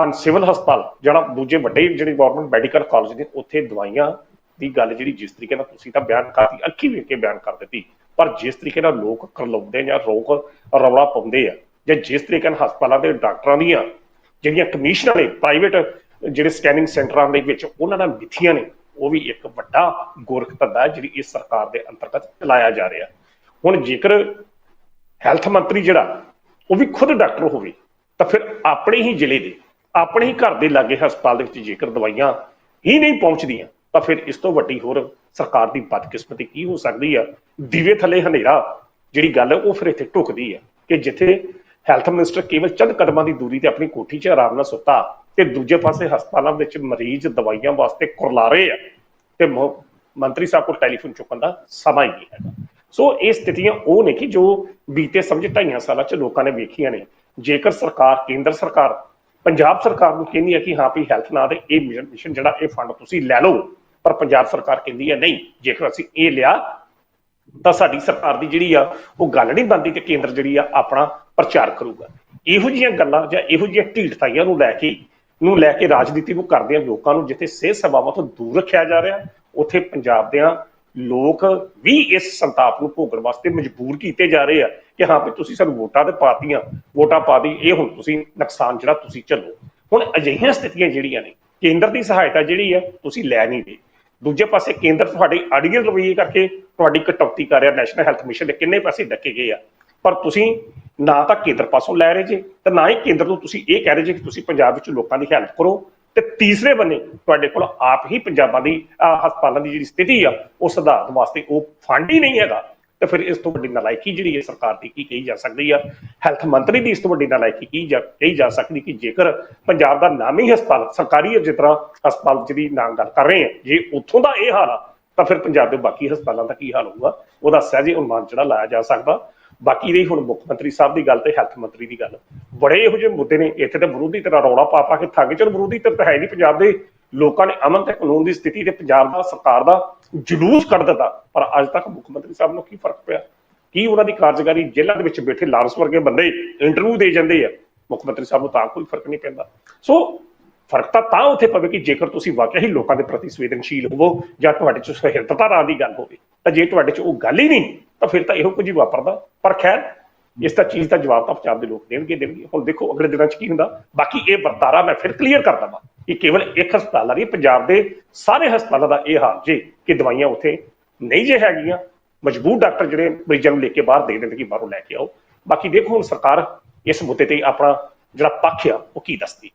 ਹਨ, ਸਿਵਲ ਹਸਪਤਾਲ, ਜਿਹੜਾ ਦੂਜੇ ਵੱਡੇ ਜਿਹੜੇ ਗਵਰਨਮੈਂਟ ਮੈਡੀਕਲ ਕਾਲਜ ਨੇ, ਉੱਥੇ ਦਵਾਈਆਂ ਦੀ ਗੱਲ ਜਿਹੜੀ ਜਿਸ ਤਰੀਕੇ ਨਾਲ ਤੁਸੀਂ ਤਾਂ ਬਿਆਨ ਕਰਤੀ, ਅੱਖੀ ਵੇਖ ਕੇ ਬਿਆਨ ਕਰ ਦਿੱਤੀ, ਪਰ ਜਿਸ ਤਰੀਕੇ ਨਾਲ ਲੋਕ ਕਰਲਾਉਂਦੇ ਜਾਂ ਲੋਕ ਰੌਲਾ ਪਾਉਂਦੇ ਆ, ਜਾਂ ਜਿਸ ਤਰੀਕੇ ਨਾਲ ਹਸਪਤਾਲਾਂ ਦੇ ਡਾਕਟਰਾਂ ਦੀਆਂ ਜਿਹੜੀਆਂ ਕਮਿਸ਼ਨਾਂ ਨੇ ਪ੍ਰਾਈਵੇਟ ਜਿਹੜੇ ਸਕੈਨਿੰਗ ਸੈਂਟਰਾਂ ਦੇ ਵਿੱਚ ਉਹਨਾਂ ਨਾਲ ਮਿੱਥੀਆਂ ਨੇ ਉਹ ਵੀ ਇੱਕ ਵੱਡਾ ਗੋਰਖ ਧੰਦਾ ਹੈ ਜਿਹੜੀ ਇਸ ਸਰਕਾਰ ਦੇ ਅੰਤਰਗਤ ਚਲਾਇਆ ਜਾ ਰਿਹਾ। ਹੁਣ ਜੇਕਰ ਹੈਲਥ ਮੰਤਰੀ ਜਿਹੜਾ, ਉਹ ਵੀ ਖੁਦ ਡਾਕਟਰ ਹੋਵੇ, ਤਾਂ ਫਿਰ ਆਪਣੇ ਹੀ ਜ਼ਿਲ੍ਹੇ ਦੇ, ਆਪਣੇ ਹੀ ਘਰ ਦੇ ਲਾਗੇ ਹਸਪਤਾਲ ਦੇ ਵਿੱਚ ਜੇਕਰ ਦਵਾਈਆਂ ਹੀ ਨਹੀਂ ਪਹੁੰਚਦੀਆਂ, ਤਾਂ ਫਿਰ ਇਸ ਤੋਂ ਵੱਡੀ ਹੋਰ ਸਰਕਾਰ ਦੀ ਬਦਕਿਸਮਤੀ ਕੀ ਹੋ ਸਕਦੀ ਆ? ਦੀਵੇ ਥੱਲੇ ਹਨੇਰਾ, ਜਿਹੜੀ ਗੱਲ ਹੈ, ਉਹ ਫਿਰ ਇੱਥੇ ਢੁਕਦੀ ਆ ਕਿ ਜਿੱਥੇ ਹੈਲਥ ਮਿਨਿਸਟਰ ਕੇਵਲ ਚੰਦ ਕਦਮਾਂ ਦੀ ਦੂਰੀ ਤੇ ਆਪਣੀ ਕੋਠੀ 'ਚ ਆਰਾਮ ਨਾਲ ਸੁੱਤਾ ਤੇ ਦੂਜੇ ਪਾਸੇ ਹਸਪਤਾਲਾਂ ਵਿੱਚ ਮਰੀਜ਼ ਦਵਾਈਆਂ ਵਾਸਤੇ ਕੁਰਲਾ ਰਹੇ ਆ। ਤੇ ਮੰਤਰੀ ਸਾਹਿਬ ਕੋਲ ਟੈਲੀਫੋਨ ਚੁੱਕਣ ਦਾ ਸਮਾਂ ਹੀ ਨਹੀਂ ਹੈਗਾ। ਸੋ ਇਹ ਸਥਿਤੀਆਂ ਉਹ ਨੇ ਕਿ ਜੋ ਬੀਤੇ ਸਮਝ ਢਾਈਆਂ ਸਾਲਾਂ 'ਚ ਲੋਕਾਂ ਨੇ ਵੇਖੀਆਂ ਨੇ। ਜੇਕਰ ਸਰਕਾਰ, ਕੇਂਦਰ ਸਰਕਾਰ, ਪੰਜਾਬ ਸਰਕਾਰ ਨੂੰ ਕਹਿੰਦੀ ਹੈ ਕਿ ਹਾਂ ਵੀ ਹੈਲਥ ਨਾਂ ਦੇ ਇਹ ਮਿਸ਼ਨ ਮਿਸ਼ਨ ਜਿਹੜਾ ਇਹ ਫੰਡ ਤੁਸੀਂ ਲੈ ਲਓ, ਪਰ ਪੰਜਾਬ ਸਰਕਾਰ ਕਹਿੰਦੀ ਹੈ ਨਹੀਂ, ਜੇਕਰ ਅਸੀਂ ਇਹ ਲਿਆ, ਤਾਂ ਸਾਡੀ ਸਰਕਾਰ ਦੀ ਜਿਹੜੀ ਆ, ਉਹ ਗੱਲ ਨਹੀਂ ਬਣਦੀ ਤੇ ਕੇਂਦਰ ਜਿਹੜੀ ਆ ਆਪਣਾ ਪ੍ਰਚਾਰ ਕਰੂਗਾ। ਇਹੋ ਜਿਹੀਆਂ ਗੱਲਾਂ ਜਾਂ ਇਹੋ ਜਿਹੀਆਂ ਢੀਠਤਾਈਆਂ ਨੂੰ ਲੈ ਕੇ ਨੂੰ ਲੈ ਕੇ ਰਾਜਨੀਤੀ ਨੂੰ ਕਰਦੇ ਆ ਲੋਕਾਂ ਨੂੰ, ਜਿੱਥੇ ਸਿਹਤ ਸੇਵਾਵਾਂ ਤੋਂ ਦੂਰ ਰੱਖਿਆ ਜਾ ਰਿਹਾ, ਉੱਥੇ ਪੰਜਾਬ ਦੇ ਲੋਕ ਵੀ ਇਸ ਸੰਤਾਪ ਨੂੰ ਭੋਗਣ ਵਾਸਤੇ ਮਜਬੂਰ ਕੀਤੇ ਜਾ ਰਹੇ ਆ ਕਿ ਹਾਂ ਵੀ ਤੁਸੀਂ ਸਾਨੂੰ ਵੋਟਾਂ ਤੇ ਪਾਤੀਆਂ, ਵੋਟਾਂ ਪਾ ਦੀ, ਇਹ ਹੁਣ ਤੁਸੀਂ ਨੁਕਸਾਨ ਜਿਹੜਾ ਤੁਸੀਂ ਝੱਲੋ। ਹੁਣ ਅਜਿਹੀਆਂ ਸਥਿਤੀਆਂ ਜਿਹੜੀਆਂ ਨੇ, ਕੇਂਦਰ ਦੀ ਸਹਾਇਤਾ ਜਿਹੜੀ ਹੈ ਤੁਸੀਂ ਲੈ ਨਹੀਂ ਰਹੇ। ਦੂਜੇ ਪਾਸੇ ਕੇਂਦਰ ਤੁਹਾਡੇ ਅੜੀਅਲ ਰਵੱਈਏ ਕਰਕੇ ਤੁਹਾਡੀ ਕਟੌਤੀ ਕਰ ਰਿਹਾ ਨੈਸ਼ਨਲ ਹੈਲਥ ਮਿਸ਼ਨ ਦੇ ਕਿੰਨੇ ਪੈਸੇ ਡੱਕੇ ਗਏ ਆ। ਪਰ ਤੁਸੀਂ ਨਾ ਤਾਂ ਕੇਂਦਰ ਪਾਸੋਂ ਲੈ ਰਹੇ ਜੇ ਤੇ ਨਾ ਹੀ ਕੇਂਦਰ ਨੂੰ ਤੁਸੀਂ ਇਹ ਕਹਿ ਰਹੇ ਜੇ ਕਿ ਤੁਸੀਂ ਪੰਜਾਬ ਵਿੱਚ ਲੋਕਾਂ ਦੀ ਹੈਲਪ ਕਰੋ। ਤੇ ਤੀਸਰੇ ਬੰਨੇ ਤੁਹਾਡੇ ਕੋਲ ਆਪ ਹੀ ਪੰਜਾਬਾਂ ਦੀ ਹਸਪਤਾਲਾਂ ਦੀ ਜਿਹੜੀ ਸਥਿਤੀ ਆ, ਉਹ ਸੁਧਾਰਨ ਵਾਸਤੇ ਉਹ ਫੰਡ ਹੀ ਨਹੀਂ ਹੈਗਾ। ਤੇ ਫਿਰ ਇਸ ਤੋਂ ਵੱਡੀ ਨਲਾਇਕੀ ਜਿਹੜੀ ਹੈ ਸਰਕਾਰ ਦੀ ਕੀ ਕਹੀ ਜਾ ਸਕਦੀ ਆ? ਹੈਲਥ ਮੰਤਰੀ ਦੀ ਇਸ ਤੋਂ ਵੱਡੀ ਨਲਾਇਕੀ ਕੀ ਜਾ, ਕਹੀ ਜਾ ਸਕਦੀ ਕਿ ਜੇਕਰ ਪੰਜਾਬ ਦਾ ਨਾਮੀ ਹਸਪਤਾਲ, ਸਰਕਾਰੀ ਜਿਸ ਤਰ੍ਹਾਂ ਹਸਪਤਾਲ ਜਿਹਦੀ ਨਾਂ ਗੱਲ ਕਰ ਰਹੇ ਆ, ਜੇ ਉੱਥੋਂ ਦਾ ਇਹ ਹਾਲ ਆ, ਤਾਂ ਫਿਰ ਪੰਜਾਬ ਦੇ ਬਾਕੀ ਹਸਪਤਾਲਾਂ ਦਾ ਕੀ ਹਾਲ ਹੋਊਗਾ? ਉਹਦਾ ਸਹਿਜੇ ਅਨੁਮਾਨ ਜਿਹੜਾ ਲਾਇਆ ਜਾ ਸਕਦਾ। ਬਾਕੀ ਰਹੀ ਹੁਣ ਮੁੱਖ ਮੰਤਰੀ ਸਾਹਿਬ ਦੀ ਗੱਲ ਤੇ ਹੈਲਥ ਮੰਤਰੀ ਦੀ ਗੱਲ। ਬੜੇ ਇਹੋ ਜਿਹੇ ਮੁੱਦੇ ਨੇ, ਇੱਥੇ ਤੇ ਵਿਰੋਧੀ ਤਰ੍ਹਾਂ ਰੌਲਾ ਪਾ ਪਾ ਕੇ ਥੱਕ ਚਲ ਵਿਰੋਧੀ ਧਿਰ ਤਾਂ ਹੈ ਨਹੀਂ ਪੰਜਾਬ ਦੇ। ਲੋਕਾਂ ਨੇ ਅਮਨ ਤੇ ਕਾਨੂੰਨ ਦੀ ਸਥਿਤੀ ਤੇ ਪੰਜਾਬ ਦਾ ਸਰਕਾਰ ਦਾ ਜਲੂਸ ਕੱਢ ਦਿੱਤਾ। ਪਰ ਅੱਜ ਤੱਕ ਮੁੱਖ ਮੰਤਰੀ ਸਾਹਿਬ ਨੂੰ ਕੀ ਫ਼ਰਕ ਪਿਆ? ਕੀ ਉਹਨਾਂ ਦੀ ਕਾਰਜਕਾਰੀ ਜੇਲ੍ਹਾਂ ਦੇ ਵਿੱਚ ਬੈਠੇ ਲਾਰਸ ਵਰਗੇ ਬੰਦੇ ਇੰਟਰਵਿਊ ਦੇ ਜਾਂਦੇ ਆ? ਮੁੱਖ ਮੰਤਰੀ ਸਾਹਿਬ ਨੂੰ ਤਾਂ ਕੋਈ ਫ਼ਰਕ ਨਹੀਂ ਪੈਂਦਾ। ਸੋ ਫ਼ਰਕ ਤਾਂ ਤਾਂ ਉੱਥੇ ਪਵੇ ਕਿ ਜੇਕਰ ਤੁਸੀਂ ਵਾਕਿਆ ਹੀ ਲੋਕਾਂ ਦੇ ਪ੍ਰਤੀ ਸੰਵੇਦਨਸ਼ੀਲ ਹੋਵੋ ਜਾਂ ਤੁਹਾਡੇ ਚ ਸਹਿਰਦਤਾ ਰਾਂ ਦੀ ਗੱਲ ਹੋਵੇ, ਤਾਂ ਜੇ ਤੁਹਾਡੇ ਚ ਉਹ ਗੱਲ ਹੀ ਨਹੀਂ ਤਾਂ ਫਿਰ ਤਾਂ ਇਹੋ ਕੁਝ ਹੀ ਵਾਪਰਦਾ। ਪਰ ਖੈਰ, ਇਸ ਤਾਂ ਚੀਜ਼ ਦਾ ਜਵਾਬ ਤਾਂ ਪੰਜਾਬ ਦੇ ਲੋਕ ਦੇਣਗੇ ਦੇਣਗੇ। ਹੁਣ ਦੇਖੋ, ਅਗਲੇ ਦਿਨਾਂ ਚ ਕੀ ਹੁੰਦਾ? ਬਾਕੀ ਇਹ ਵਰਤਾਰਾ ਮੈਂ ਫਿਰ ਕਲੀਅਰ ਕਰ ਦਵਾਂ ਕਿ ਕੇਵਲ ਇੱਕ ਹਸਪਤਾਲ ਆ ਨਹੀਂ ਪੰਜਾਬ ਦੇ ਸਾਰੇ ਹਸਪਤਾਲਾਂ ਦਾ ਇਹ ਹਾਲ ਜੇ ਕਿ ਦਵਾਈਆਂ ਉੱਥੇ ਨਹੀਂ ਜੇ ਹੈਗੀਆਂ, ਮਜਬੂਰ ਡਾਕਟਰ ਜਿਹੜੇ ਮਰੀਜ਼ਾਂ ਨੂੰ ਲੈ ਕੇ ਬਾਹਰ ਦੇ ਦਿੰਦੇ ਕਿ ਬਾਹਰੋਂ ਲੈ ਕੇ ਆਓ। ਬਾਕੀ ਦੇਖੋ, ਹੁਣ ਸਰਕਾਰ ਇਸ ਮੁੱਦੇ ਤੇ ਆਪਣਾ ਜਿਹੜਾ ਪੱਖ ਆ, ਉਹ ਕੀ ਦੱਸਦੀ?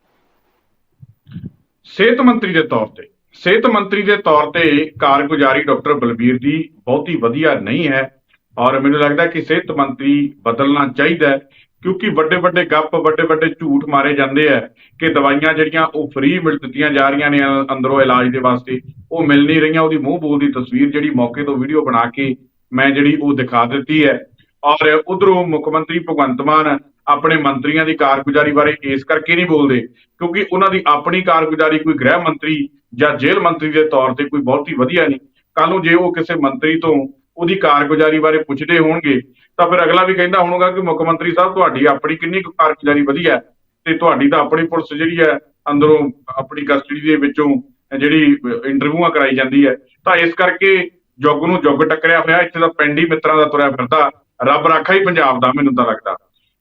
ਸਿਹਤ ਮੰਤਰੀ ਦੇ ਤੌਰ ਤੇ। ਸਿਹਤ ਮੰਤਰੀ ਦੇ ਤੌਰ ਤੇ ਕਾਰਗੁਜ਼ਾਰੀ ਡਾਕਟਰ ਬਲਬੀਰ ਦੀ ਬਹੁਤੀ ਵਧੀਆ ਨਹੀਂ ਹੈ। ਔਰ ਮੈਨੂੰ ਲੱਗਦਾ ਕਿ ਸਿਹਤ ਮੰਤਰੀ ਬਦਲਣਾ ਚਾਹੀਦਾ ਹੈ, ਕਿਉਂਕਿ ਵੱਡੇ ਵੱਡੇ ਗੱਪ, ਵੱਡੇ ਵੱਡੇ ਝੂਠ ਮਾਰੇ ਜਾਂਦੇ ਆ ਕਿ ਦਵਾਈਆਂ ਜਿਹੜੀਆਂ ਉਹ ਫ੍ਰੀ ਮਿਲ ਦਿੱਤੀਆਂ ਜਾ ਰਹੀਆਂ ਨੇ ਅੰਦਰੋਂ ਇਲਾਜ ਦੇ ਵਾਸਤੇ, ਉਹ ਮਿਲ ਨਹੀਂ ਰਹੀਆਂ। ਉਹਦੀ ਮੂੰਹ ਬੋਲ ਦੀ ਤਸਵੀਰ ਜਿਹੜੀ ਮੌਕੇ ਤੋਂ ਵੀਡੀਓ ਬਣਾ ਕੇ ਮੈਂ ਜਿਹੜੀ ਉਹ ਦਿਖਾ ਦਿੱਤੀ ਹੈ। ਔਰ ਉਧਰੋਂ ਮੁੱਖ ਮੰਤਰੀ ਭਗਵੰਤ ਮਾਨ ਆਪਣੇ ਮੰਤਰੀਆਂ ਦੀ ਕਾਰਗੁਜ਼ਾਰੀ ਬਾਰੇ ਇਸ ਕਰਕੇ ਨਹੀਂ ਬੋਲਦੇ, ਕਿਉਂਕਿ ਉਹਨਾਂ ਦੀ ਆਪਣੀ ਕਾਰਗੁਜ਼ਾਰੀ ਕੋਈ ਗ੍ਰਹਿ ਮੰਤਰੀ ਜਾਂ ਜੇਲ੍ਹ ਮੰਤਰੀ ਦੇ ਤੌਰ ਤੇ ਕੋਈ ਬਹੁਤੀ ਵਧੀਆ ਨਹੀਂ। ਕੱਲ ਨੂੰ ਜੇ ਉਹ ਕਿਸੇ ਮੰਤਰੀ ਤੋਂ ਉਹਦੀ ਕਾਰਗੁਜ਼ਾਰੀ ਬਾਰੇ ਪੁੱਛਦੇ ਹੋਣਗੇ, ਤਾਂ ਫਿਰ ਅਗਲਾ ਵੀ ਕਹਿੰਦਾ ਹੋਣਗਾ ਕਿ ਮੁੱਖ ਮੰਤਰੀ ਸਾਹਿਬ, ਤੁਹਾਡੀ ਆਪਣੀ ਕਿੰਨੀ ਕੁ ਕਾਰਗੁਜ਼ਾਰੀ ਵਧੀਆ ਤੇ ਤੁਹਾਡੀ ਤਾਂ ਆਪਣੀ ਪੁਲਿਸ ਜਿਹੜੀ ਹੈ ਅੰਦਰੋਂ ਆਪਣੀ ਕਸਟਡੀ ਦੇ ਵਿੱਚੋਂ ਜਿਹੜੀ ਇੰਟਰਵਿਊਆਂ ਕਰਾਈ ਜਾਂਦੀ ਹੈ। ਤਾਂ ਇਸ ਕਰਕੇ ਜੁਗ ਨੂੰ ਜੁਗ ਟੱਕਰਿਆ ਹੋਇਆ, ਇੱਥੇ ਤਾਂ ਪਿੰਡ ਹੀ ਮਿੱਤਰਾਂ ਦਾ ਤੁਰਿਆ ਫਿਰਦਾ, ਰੱਬ ਰਾਖਾ ਹੀ ਪੰਜਾਬ ਦਾ ਮੈਨੂੰ ਤਾਂ ਲੱਗਦਾ।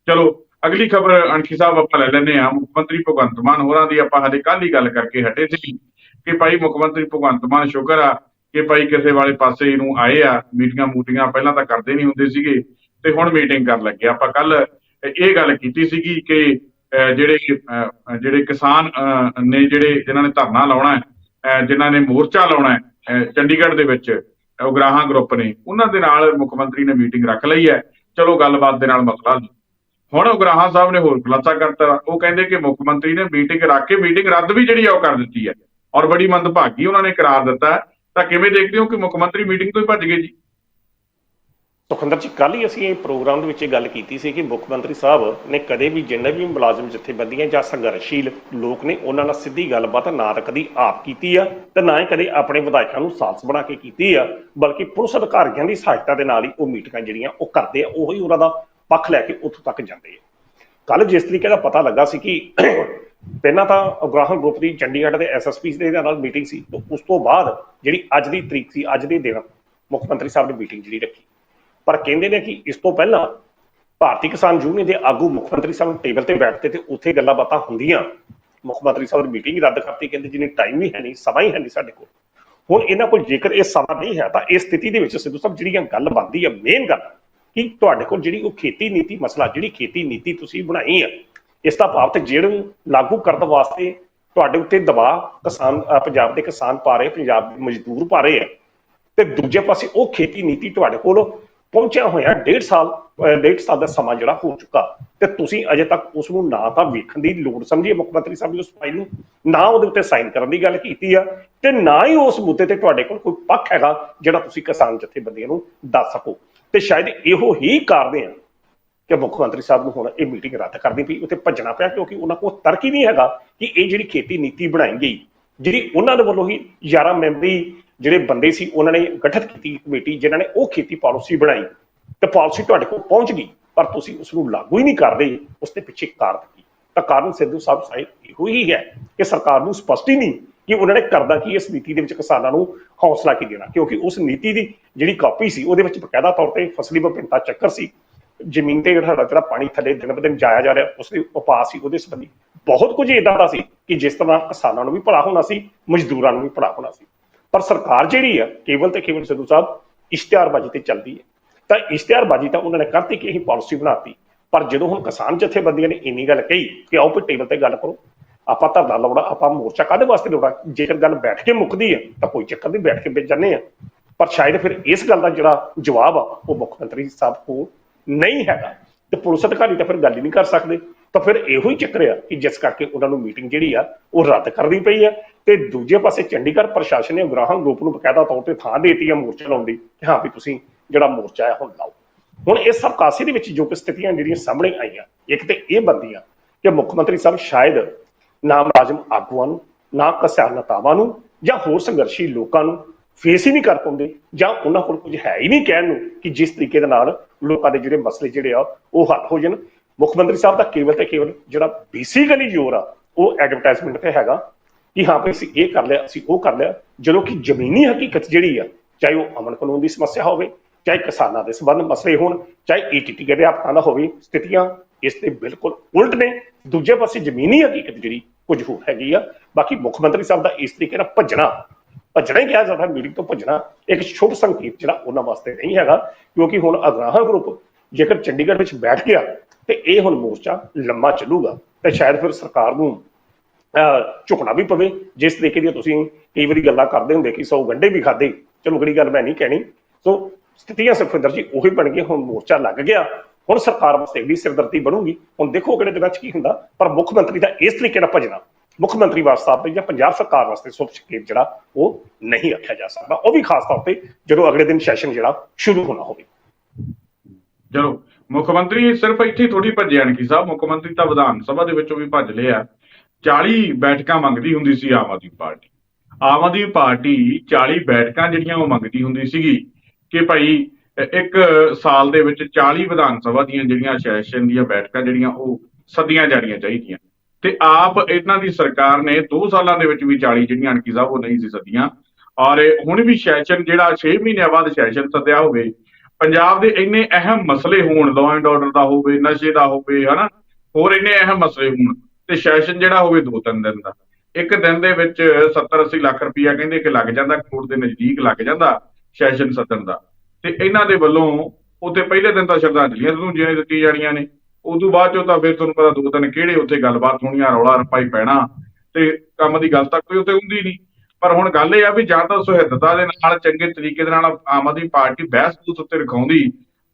ਚਲੋ, ਅਗਲੀ ਖਬਰ ਅਣਖੀ ਸਾਹਿਬ ਆਪਾਂ ਲੈ ਲੈਂਦੇ ਹਾਂ, ਮੁੱਖ ਮੰਤਰੀ ਭਗਵੰਤ ਮਾਨ ਹੋਰਾਂ ਦੀ ਆਪਾਂ ਹਜੇ ਕੱਲ੍ਹ ਹੀ ਗੱਲ ਕਰਕੇ ਹਟੇ ਸੀ ਕਿ ਭਾਈ ਮੁੱਖ ਮੰਤਰੀ ਭਗਵੰਤ ਮਾਨ ਸ਼ੁਕਰ ਆ ਕਿ ਭਾਈ ਕਿਸੇ ਵਾਲੇ ਪਾਸੇ ਇਹਨੂੰ ਆਏ ਆ ਮੀਟਿੰਗਾਂ ਮੂਟਿੰਗਾਂ ਪਹਿਲਾਂ ਤਾਂ ਕਰਦੇ ਨਹੀਂ ਹੁੰਦੇ ਸੀਗੇ ਤੇ ਹੁਣ ਮੀਟਿੰਗ ਕਰਨ ਲੱਗੇ ਆਪਾਂ ਕੱਲ ਇਹ ਗੱਲ ਕੀਤੀ ਸੀਗੀ ਕਿ ਅਹ, ਜਿਹੜੇ ਅਹ, ਜਿਹੜੇ ਕਿਸਾਨ ਅਹ, ਨੇ ਜਿਹੜੇ ਜਿਨ੍ਹਾਂ ਨੇ ਧਰਨਾ ਲਾਉਣਾ ਹੈ ਅਹ, ਜਿਨ੍ਹਾਂ ਨੇ ਮੋਰਚਾ ਲਾਉਣਾ ਹੈ ਚੰਡੀਗੜ੍ਹ ਦੇ ਵਿੱਚ ਉਗਰਾਹਾਂ ਗਰੁੱਪ ਨੇ ਉਹਨਾਂ ਦੇ ਨਾਲ ਮੁੱਖ ਮੰਤਰੀ ਨੇ ਮੀਟਿੰਗ ਰੱਖ ਲਈ ਹੈ। ਚਲੋ ਗੱਲਬਾਤ ਦੇ ਨਾਲ ਮਸਲਾ ਹੱਲ ਹੁਣ ਉਗਰਾਹਾਂ ਸਾਹਿਬ ਨੇ ਹੋਰ ਖੁਲਾਸਾ ਕਰਤਾ। ਉਹ ਕਹਿੰਦੇ ਕਿ ਮੁੱਖ ਮੰਤਰੀ ਨੇ ਮੀਟਿੰਗ ਰੱਖ ਕੇ ਮੀਟਿੰਗ ਰੱਦ ਵੀ ਜਿਹੜੀ ਆ ਉਹ ਕਰ ਦਿੱਤੀ ਹੈ। ਔਰ ਬੜੀ ਮੰਦਭਾਗੀ ਉਹਨਾਂ ਨੇ ਕਰਾਰ ਦਿੱਤਾ ਤਾਂ ਕਿਵੇਂ ਦੇਖਦੇ ਹੋ ਕਿ ਮੁੱਖ ਮੰਤਰੀ ਮੀਟਿੰਗ ਤੋਂ ਹੀ ਭੱਜ ਗਏ ਜੀ? ਸੁਖਿੰਦਰ ਜੀ ਕੱਲ ਹੀ ਅਸੀਂ ਇਹ ਪ੍ਰੋਗਰਾਮ ਦੇ ਵਿੱਚ ਇਹ ਗੱਲ ਕੀਤੀ ਸੀ ਕਿ ਮੁੱਖ ਮੰਤਰੀ ਸਾਹਿਬ ਨੇ ਕਦੇ ਵੀ ਜਿੰਨੇ ਵੀ ਮੁਲਾਜ਼ਮ ਜਥੇਬੰਦੀਆਂ ਜਾਂ ਸੰਘਰਸ਼ੀਲ ਲੋਕ ਨੇ, ਉਹਨਾਂ ਨਾਲ ਸਿੱਧੀ ਗੱਲਬਾਤ ਨਾ ਤਾਂ ਆਪ ਕੀਤੀ ਆ ਤੇ ਨਾ ਹੀ ਕਦੇ ਆਪਣੇ ਵਿਧਾਇਕਾਂ ਨੂੰ ਸਾਥ ਬਣਾ ਕੇ ਕੀਤੀ ਆ, ਬਲਕਿ ਪੁਲਿਸ ਅਧਿਕਾਰੀਆਂ ਦੀ ਸਹਾਇਤਾ ਦੇ ਨਾਲ ਹੀ ਉਹ ਮੀਟਿੰਗਾਂ ਜਿਹੜੀਆਂ ਉਹ ਕਰਦੇ ਆ, ਉਹੀ ਉਹਨਾਂ ਦਾ ਪੱਖ ਲੈ ਕੇ ਉੱਥੋਂ ਤੱਕ ਜਾਂਦੇ ਆ। ਕੱਲ ਜਿਸ ਤਰੀਕੇ ਦਾ ਪਤਾ ਲੱਗਾ ਸੀ ਕਿ ਪਹਿਲਾਂ ਤਾਂ ਉਗਰਾਹਨ ਗਰੁੱਪ ਦੀ ਚੰਡੀਗੜ੍ਹ ਦੇ ਐਸਐਸਪੀ ਦੇ ਨਾਲ ਮੀਟਿੰਗ ਸੀ ਤੇ ਉਸ ਤੋਂ ਬਾਅਦ ਜਿਹੜੀ ਅੱਜ ਦੀ ਤਰੀਕ ਸੀ, ਅੱਜ ਦੇ ਦਿਨ ਮੁੱਖ ਮੰਤਰੀ ਸਾਹਿਬ ਨੇ ਮੀਟਿੰਗ ਜਿਹੜੀ ਰੱਖੀ। ਪਰ ਕਹਿੰਦੇ ਨੇ ਕਿ ਇਸ ਤੋਂ ਪਹਿਲਾਂ ਭਾਰਤੀ ਕਿਸਾਨ ਯੂਨੀਅਨ ਦੇ ਆਗੂ ਮੁੱਖ ਮੰਤਰੀ ਸਾਹਿਬ ਟੇਬਲ ਤੇ ਬੈਠਦੇ ਤੇ ਉੱਥੇ ਗੱਲਾਂ ਬਾਤਾਂ ਹੁੰਦੀਆਂ। ਮੁੱਖ ਮੰਤਰੀ ਸਾਹਿਬ ਨੇ ਮੀਟਿੰਗ ਰੱਦ ਕਰਤੀ, ਕਹਿੰਦੇ ਜਿਹਨੇ ਟਾਈਮ ਹੀ ਹੈ ਨਹੀਂ, ਸਮਾਂ ਹੀ ਹੈ ਨਹੀਂ ਸਾਡੇ ਕੋਲ। ਹੁਣ ਇਹਨਾਂ ਕੋਲ ਜੇਕਰ ਇਹ ਸਮਾਂ ਨਹੀਂ ਹੈ, ਤਾਂ ਇਸ ਸਥਿਤੀ ਦੇ ਵਿੱਚ ਸਿੱਧੂ ਸਾਹਿਬ ਜਿਹੜੀਆਂ ਗੱਲ ਬਣਦੀ ਹੈ ਮੇਨ ਗੱਲ ਕਿ ਤੁਹਾਡੇ ਕੋਲ ਜਿਹੜੀ ਉਹ ਖੇਤੀ ਨੀਤੀ ਮਸਲਾ, ਜਿਹੜੀ ਖੇਤੀ ਨੀਤੀ ਤੁਸੀਂ ਬਣਾਈ ਹੈ ਇਸ ਦਾ ਭਾਵ ਤੇ ਜਿਹੜੇ ਲਾਗੂ ਕਰਨ ਵਾਸਤੇ ਤੁਹਾਡੇ ਉੱਤੇ ਦਬਾਅ ਕਿਸਾਨ ਪੰਜਾਬ ਦੇ ਕਿਸਾਨ ਪਾ ਰਹੇ, ਪੰਜਾਬ ਦੇ ਮਜ਼ਦੂਰ ਪਾ ਰਹੇ ਆ ਤੇ ਦੂਜੇ ਪਾਸੇ ਉਹ ਖੇਤੀ ਨੀਤੀ ਤੁਹਾਡੇ ਕੋਲ ਪਹੁੰਚਿਆ ਹੋਇਆ ਡੇਢ ਸਾਲ, ਅਹ ਡੇਢ ਸਾਲ ਦਾ ਸਮਾਂ ਜਿਹੜਾ ਹੋ ਚੁੱਕਾ। ਤੇ ਤੁਸੀਂ ਅਜੇ ਤੱਕ ਉਸ ਨੂੰ ਨਾ ਤਾਂ ਵੇਖਣ ਦੀ ਲੋੜ ਸਮਝੀ। ਮੁੱਖ ਮੰਤਰੀ ਸਾਹਿਬ ਦੀ ਉਸ ਫਾਈਲ ਨੂੰ ਨਾ ਉਹਦੇ ਉੱਤੇ ਸਾਈਨ ਕਰਨ ਦੀ ਗੱਲ ਕੀਤੀ ਆ ਤੇ ਨਾ ਹੀ ਉਸ ਮੁੱਦੇ ਤੇ ਤੁਹਾਡੇ ਕੋਲ ਕੋਈ ਪੱਖ ਹੈਗਾ ਜਿਹੜਾ ਤੁਸੀਂ ਕਿਸਾਨ ਜਥੇਬੰਦੀਆਂ ਨੂੰ ਦੱਸ ਸਕੋ। ਤੇ ਸ਼ਾਇਦ ਇਹੋ ਹੀ ਕਾਰਨ ਆ ਕਿ ਮੁੱਖ ਮੰਤਰੀ ਸਾਹਿਬ ਨੂੰ ਹੁਣ ਇਹ ਮੀਟਿੰਗ ਰੱਦ ਕਰਨੀ ਪਈ, ਉੱਥੇ ਭੱਜਣਾ ਪਿਆ ਕਿਉਂਕਿ ਉਹਨਾਂ ਕੋਲ ਤਰਕ ਹੀ ਨਹੀਂ ਹੈਗਾ ਕਿ ਇਹ ਜਿਹੜੀ ਖੇਤੀ ਨੀਤੀ ਬਣਾਈ ਗਈ, ਜਿਹੜੀ ਉਹਨਾਂ ਦੇ ਵੱਲੋਂ ਹੀ 11 ਮੈਂਬਰੀ ਜਿਹੜੇ ਬੰਦੇ ਸੀ, ਉਹਨਾਂ ਨੇ ਗਠਿਤ ਕੀਤੀ ਕਮੇਟੀ, ਜਿਨ੍ਹਾਂ ਨੇ ਉਹ ਖੇਤੀ ਪਾਲਿਸੀ ਬਣਾਈ ਤੇ ਪਾਲਿਸੀ ਤੁਹਾਡੇ ਕੋਲ ਪਹੁੰਚ ਗਈ, ਪਰ ਤੁਸੀਂ ਉਸ ਨੂੰ ਲਾਗੂ ਹੀ ਨਹੀਂ ਕਰਦੇ, ਉਸ ਦੇ ਪਿੱਛੇ ਕਾਰਨ ਕੀ? ਤਾਂ ਕਾਰਨ ਸਿੱਧੂ ਸਾਹਿਬ ਸਾਹਿਬ ਇਹੋ ਹੀ ਹੈ ਕਿ ਸਰਕਾਰ ਨੂੰ ਸਪਸ਼ਟ ਹੀ ਨਹੀਂ ਕਿ ਉਹਨਾਂ ਨੇ ਕਰਦਾ ਕੀ, ਇਸ ਨੀਤੀ ਦੇ ਵਿੱਚ ਕਿਸਾਨਾਂ ਨੂੰ ਹੌਸਲਾ ਕੀ ਦੇਣਾ, ਕਿਉਂਕਿ ਉਸ ਨੀਤੀ ਦੀ ਜਿਹੜੀ ਕਾਪੀ ਸੀ, ਉਹਦੇ ਵਿੱਚ ਬਕਾਇਦਾ ਤੌਰ ਤੇ ਫਸਲੀ ਵਿਭਿੰਨਤਾ ਚੱਕਰ ਸੀ ਜ਼ਮੀਨ ਤੇ ਜਿਹੜਾ ਜਿਹੜਾ ਪਾਣੀ ਥੱਲੇ ਦਿਨ ਬ ਦਿਨ ਜਾਇਆ ਜਾ ਰਿਹਾ ਉਸ ਦੇ ਉਪਾਅ ਸੀ, ਉਹਦੇ ਸੰਬੰਧੀ ਬਹੁਤ ਕੁਝ ਇਦਾਂ ਦਾ ਸੀ ਕਿ ਜਿਸ ਤਰ੍ਹਾਂ ਕਿਸਾਨਾਂ ਨੂੰ ਵੀ ਭਲਾ ਹੋਣਾ ਸੀ, ਮਜ਼ਦੂਰਾਂ ਨੂੰ ਵੀ ਭਲਾ ਹੋਣਾ ਸੀ। ਪਰ ਸਰਕਾਰ ਜਿਹੜੀ ਆ, ਕੇਵਲ ਤੇ ਕੇਵਲ ਸਿੱਧੂ ਸਾਹਿਬ ਇਸ਼ਤਿਹਾਰਬਾਜ਼ੀ ਤੇ ਚੱਲਦੀ ਹੈ। ਤਾਂ ਇਸ਼ਤਿਹਾਰਬਾਜ਼ੀ ਤਾਂ ਉਹਨਾਂ ਨੇ ਕਰਤੀ ਕਿ ਅਸੀਂ ਪਾਲਿਸੀ ਬਣਾਤੀ। ਪਰ ਜਦੋਂ ਹੁਣ ਕਿਸਾਨ ਜਥੇਬੰਦੀਆਂ ਨੇ ਇੰਨੀ ਗੱਲ ਕਹੀ ਕਿ ਆਓ ਵੀ ਟੇਬਲ ਤੇ ਗੱਲ ਕਰੋ, ਆਪਾਂ ਧਰਨਾ ਲਾਉਣਾ, ਆਪਾਂ ਮੋਰਚਾ ਕਾਹਦੇ ਵਾਸਤੇ ਲਾਉਣਾ, ਜੇਕਰ ਗੱਲ ਬੈਠ ਕੇ ਮੁੱਕਦੀ ਹੈ, ਤਾਂ ਕੋਈ ਚੱਕਰ ਨਹੀਂ, ਬੈਠ ਕੇ ਵਿੱਚ ਜਾਂਦੇ ਆ ਪਰ ਸ਼ਾਇਦ ਫਿਰ ਇਸ ਗੱਲ ਦਾ ਜਿਹੜਾ ਜਵਾਬ ਆ, ਉਹ ਮੁੱਖ ਮੰਤਰੀ ਸਾਹਿਬ ਕੋਲ ਨਹੀਂ ਹੈਗਾ, ਤੇ ਪੁਲਿਸ ਅਧਿਕਾਰੀ ਤਾਂ ਫਿਰ ਗੱਲ ਹੀ ਨਹੀਂ ਕਰ ਸਕਦੇ। ਤਾਂ ਫਿਰ ਇਹੋ ਹੀ ਚੱਕਰ ਆ ਕਿ ਜਿਸ ਕਰਕੇ ਉਹਨਾਂ ਨੂੰ ਮੀਟਿੰਗ ਜਿਹੜੀ ਆ, ਉਹ ਰੱਦ ਕਰਨੀ ਪਈ ਆ। ਤੇ ਦੂਜੇ ਪਾਸੇ ਚੰਡੀਗੜ੍ਹ ਪ੍ਰਸ਼ਾਸਨ ਨੇ ਉਗਰਾਹਾਂ ਗਰੁੱਪ ਨੂੰ ਬਕਾਇਦਾ ਤੌਰ ਤੇ ਥਾਂ ਦੇਤੀ ਆ ਮੋਰਚਾ ਲਾਉਣ ਦੀ, ਕਿ ਹਾਂ ਵੀ ਤੁਸੀਂ ਜਿਹੜਾ ਮੋਰਚਾ ਹੈ ਹੁਣ ਲਾਓ। ਹੁਣ ਇਸ ਸਰਕਾਸੀ ਦੇ ਵਿੱਚ ਜੋ ਕਿ ਸਥਿਤੀਆਂ ਜਿਹੜੀਆਂ ਸਾਹਮਣੇ ਆਈਆਂ, ਇੱਕ ਤੇ ਇਹ ਬੰਦੀਆਂ ਕਿ ਮੁੱਖ ਮੰਤਰੀ ਸਾਹਿਬ ਸ਼ਾਇਦ ਨਾ ਮੁਲਾਜ਼ਮ ਆਗੂਆਂ ਨੂੰ, ਨਾ ਕਿਸਾਨ ਨੇਤਾਵਾਂ ਨੂੰ, ਜਾਂ ਹੋਰ ਸੰਘਰਸ਼ੀ ਲੋਕਾਂ ਨੂੰ ਫੇਸ ਹੀ ਨਹੀਂ ਕਰ ਪਾਉਂਦੇ, ਜਾਂ ਉਹਨਾਂ ਕੋਲ ਕੁਝ ਹੈ ਹੀ ਨਹੀਂ ਕਹਿਣ ਨੂੰ ਕਿ ਜਿਸ ਤਰੀਕੇ ਦੇ ਨਾਲ ਲੋਕਾਂ ਦੇ ਜਿਹੜੇ ਮਸਲੇ ਜਿਹੜੇ ਆ, ਉਹ ਹੱਲ ਹੋ ਜਾਣ। ਮੁੱਖ ਮੰਤਰੀ ਸਾਹਿਬ ਦਾ ਕੇਵਲ ਤੇ ਕੇਵਲ ਜਿਹੜਾ ਬੇਸਿਕਲੀ ਜ਼ੋਰ ਆ, ਉਹ ਐਡਵਰਟਾਈਜ਼ਮੈਂਟ ਤੇ ਹੈਗਾ ਕਿ ਹਾਂ ਵੀ ਅਸੀਂ ਇਹ ਕਰ ਲਿਆ, ਅਸੀਂ ਉਹ ਕਰ ਲਿਆ। ਜਦੋਂ ਕਿ ਜ਼ਮੀਨੀ ਹਕੀਕਤ ਜਿਹੜੀ ਆ, ਚਾਹੇ ਉਹ ਅਮਨ ਕਾਨੂੰਨ ਦੀ ਸਮੱਸਿਆ ਹੋਵੇ, ਚਾਹੇ ਕਿਸਾਨਾਂ ਦੇ ਸੰਬੰਧ ਮਸਲੇ ਹੋਣ, ਚਾਹੇ ਈਟੀਟੀ ਦੇ ਅਧਿਆਪਕਾਂ ਦਾ ਹੋਵੇ, ਸਥਿਤੀਆਂ ਇਸ ਤੇ ਬਿਲਕੁਲ ਉਲਟ ਨੇ। ਦੂਜੇ ਪਾਸੇ ਜ਼ਮੀਨੀ ਹਕੀਕਤ ਜਿਹੜੀ ਕੁਝ ਹੋਰ ਹੈਗੀ ਆ। ਬਾਕੀ ਮੁੱਖ ਮੰਤਰੀ ਸਾਹਿਬ ਦਾ ਇਸ ਤਰੀਕੇ ਨਾਲ ਭੱਜਣਾ ਭੱਜਣਾ ਹੀ ਕਿਹਾ ਜਾਂਦਾ, ਮੀਟਿੰਗ ਤੋਂ ਭੱਜਣਾ ਇੱਕ ਸ਼ੁਭ ਸੰਕੇਤ ਜਿਹੜਾ ਉਹਨਾਂ ਵਾਸਤੇ ਨਹੀਂ ਹੈਗਾ, ਕਿਉਂਕਿ ਹੁਣ ਅਗਰਾਹਾਂ ਗਰੁੱਪ ਜੇਕਰ ਚੰਡੀਗੜ੍ਹ ਵਿੱਚ ਬੈਠ ਗਿਆ ਤੇ ਇਹ ਹੁਣ ਮੋਰਚਾ ਲੰਮਾ ਚੱਲੂਗਾ ਤੇ ਸ਼ਾਇਦ ਫਿਰ ਸਰਕਾਰ ਨੂੰ, ਅਹ, ਝੁਕਣਾ ਵੀ ਪਵੇ। ਜਿਸ ਤਰੀਕੇ ਦੀ ਤੁਸੀਂ ਕਈ ਵਾਰੀ ਗੱਲਾਂ ਕਰਦੇ ਹੁੰਦੇ ਕਿ ਸੌ ਗੰਢੇ ਵੀ ਖਾਦੇ ਚਲੋ ਅਗਲੀ ਗੱਲ ਮੈਂ ਨਹੀਂ ਕਹਿਣੀ। ਸੋ ਸਥਿਤੀਆਂ ਸੁਖਵਿੰਦਰ ਜੀ ਉਹੀ ਬਣ ਗਏ ਹੁਣ ਮੋਰਚਾ ਲੱਗ ਗਿਆ। ਹੁਣ ਸਰਕਾਰ ਵਾਸਤੇ ਵੀ ਸਿਰਦਰਦੀ ਬਣੂਗੀ। ਹੁਣ ਦੇਖੋ ਕਿਹੜੇ ਦਿਨਾਂ ਚ ਕੀ ਹੁੰਦਾ। ਪਰ ਮੁੱਖ ਮੰਤਰੀ ਦਾ ਇਸ ਤਰੀਕੇ ਨਾਲ ਭਜਣਾ। ਮੁੱਖ ਮੰਤਰੀ ਵਾਸਤੇ ਜਾਂ ਪੰਜਾਬ ਸਰਕਾਰ ਵਾਸਤੇ ਸੁਭ ਸੰਕੇਤ ਜਿਹੜਾ ਉਹ ਨਹੀਂ ਰੱਖਿਆ ਜਾ ਸਕਦਾ। ਉਹ ਵੀ ਖਾਸ ਤੌਰ ਤੇ ਜਦੋਂ ਅਗਲੇ ਦਿਨ ਸੈਸ਼ਨ ਜਿਹੜਾ ਸ਼ੁਰੂ ਹੋਣਾ ਹੋਵੇ। ਚਲੋ, ਮੁੱਖ ਮੰਤਰੀ ਸਿਰਫ ਇੱਥੇ ਥੋੜੀ ਭੱਜੇ ਅਣਖੀ ਸਾਹਿਬ। ਮੁੱਖ ਮੰਤਰੀ ਤਾਂ ਵਿਧਾਨ ਸਭਾ ਦੇ ਵਿੱਚੋਂ ਵੀ ਭੱਜ ਲਿਆ। 40 ਬੈਠਕਾਂ ਮੰਗਦੀ ਹੁੰਦੀ ਸੀ ਆਮ ਆਦਮੀ ਪਾਰਟੀ। ਆਮ ਆਦਮੀ ਪਾਰਟੀ 40 ਬੈਠਕਾਂ ਜਿਹੜੀਆਂ ਉਹ ਮੰਗਦੀ ਹੁੰਦੀ ਸੀਗੀ ਕਿ ਭਾਈ ਇੱਕ ਸਾਲ ਦੇ ਵਿੱਚ 40 ਵਿਧਾਨ ਸਭਾ ਦੀਆਂ ਜਿਹੜੀਆਂ ਸੈਸ਼ਨ ਦੀਆਂ ਬੈਠਕਾਂ ਜਿਹੜੀਆਂ ਉਹ ਸੱਦੀਆਂ ਜਾਣੀਆਂ ਚਾਹੀਦੀਆਂ। ਤੇ ਆਪ ਇਹਨਾਂ ਦੀ ਸਰਕਾਰ ਨੇ 2 ਸਾਲਾਂ ਦੇ ਵਿੱਚ ਵੀ 40 ਜਿਹੜੀਆਂ ਅਣਕੀ ਸਾਹਿਬ ਉਹ ਨਹੀਂ ਸੀ ਸੱਦੀਆਂ। ਔਰ ਹੁਣ ਵੀ ਸੈਸ਼ਨ ਜਿਹੜਾ 6 ਮਹੀਨਿਆਂ ਬਾਅਦ ਸੈਸ਼ਨ ਸੱਦਿਆ ਹੋਵੇ, ਪੰਜਾਬ ਦੇ ਇੰਨੇ ਅਹਿਮ ਮਸਲੇ ਹੋਣ ਲਾਅ ਐਂਡ ਆਰਡਰ ਦਾ ਹੋਵੇ, ਨਸ਼ੇ ਦਾ ਹੋਵੇ, ਹਨਾ, ਹੋਰ ਇੰਨੇ ਅਹਿਮ ਮਸਲੇ ਹੋਣ ਤੇ ਸੈਸ਼ਨ ਜਿਹੜਾ ਹੋਵੇ ਦੋ ਤਿੰਨ ਦਿਨ ਦਾ। ਇੱਕ ਦਿਨ ਦੇ ਵਿੱਚ 70 80 ਲੱਖ ਰੁਪਇਆ ਕਹਿੰਦੇ ਕਿ ਲੱਗ ਜਾਂਦਾ ਕਰੋੜ ਦੇ ਨਜ਼ਦੀਕ ਲੱਗ ਜਾਂਦਾ ਸੈਸ਼ਨ ਸੱਦਣ ਦਾ। ਤੇ ਇਹਨਾਂ ਦੇ ਵੱਲੋਂ ਉੱਥੇ ਪਹਿਲੇ ਦਿਨ ਤਾਂ ਸ਼ਰਧਾਂਜਲੀਆਂ ਤੁਹਾਨੂੰ ਦਿੱਤੀ ਜਾਣੀਆਂ ਨੇ। ਉਦੋਂ ਬਾਅਦ ਚੋਂ ਤਾਂ ਫਿਰ ਤੁਹਾਨੂੰ ਪਤਾ ਦੋ ਦਿਨ ਕਿਹੜੇ ਉੱਥੇ ਗੱਲਬਾਤ ਹੋਣੀਆਂ ਰੌਲਾ ਰਪਾਈ ਪੈਣਾ ਤੇ ਕੰਮ ਦੀ ਗੱਲ ਤੱਕ ਕੋਈ ਉੱਥੇ ਹੁੰਦੀ ਨਹੀਂ। ਪਰ ਹੁਣ ਗੱਲ ਇਹ ਆ ਵੀ ਜਾਂ ਤਾਂ ਸੁਹਿਰਦਤਾ ਦੇ ਨਾਲ, ਚੰਗੇ ਤਰੀਕੇ ਦੇ ਨਾਲ ਆਮ ਆਦਮੀ ਪਾਰਟੀ ਬਹਿਸ ਬੂਸ ਉੱਤੇ ਰਖਾਉਂਦੀ,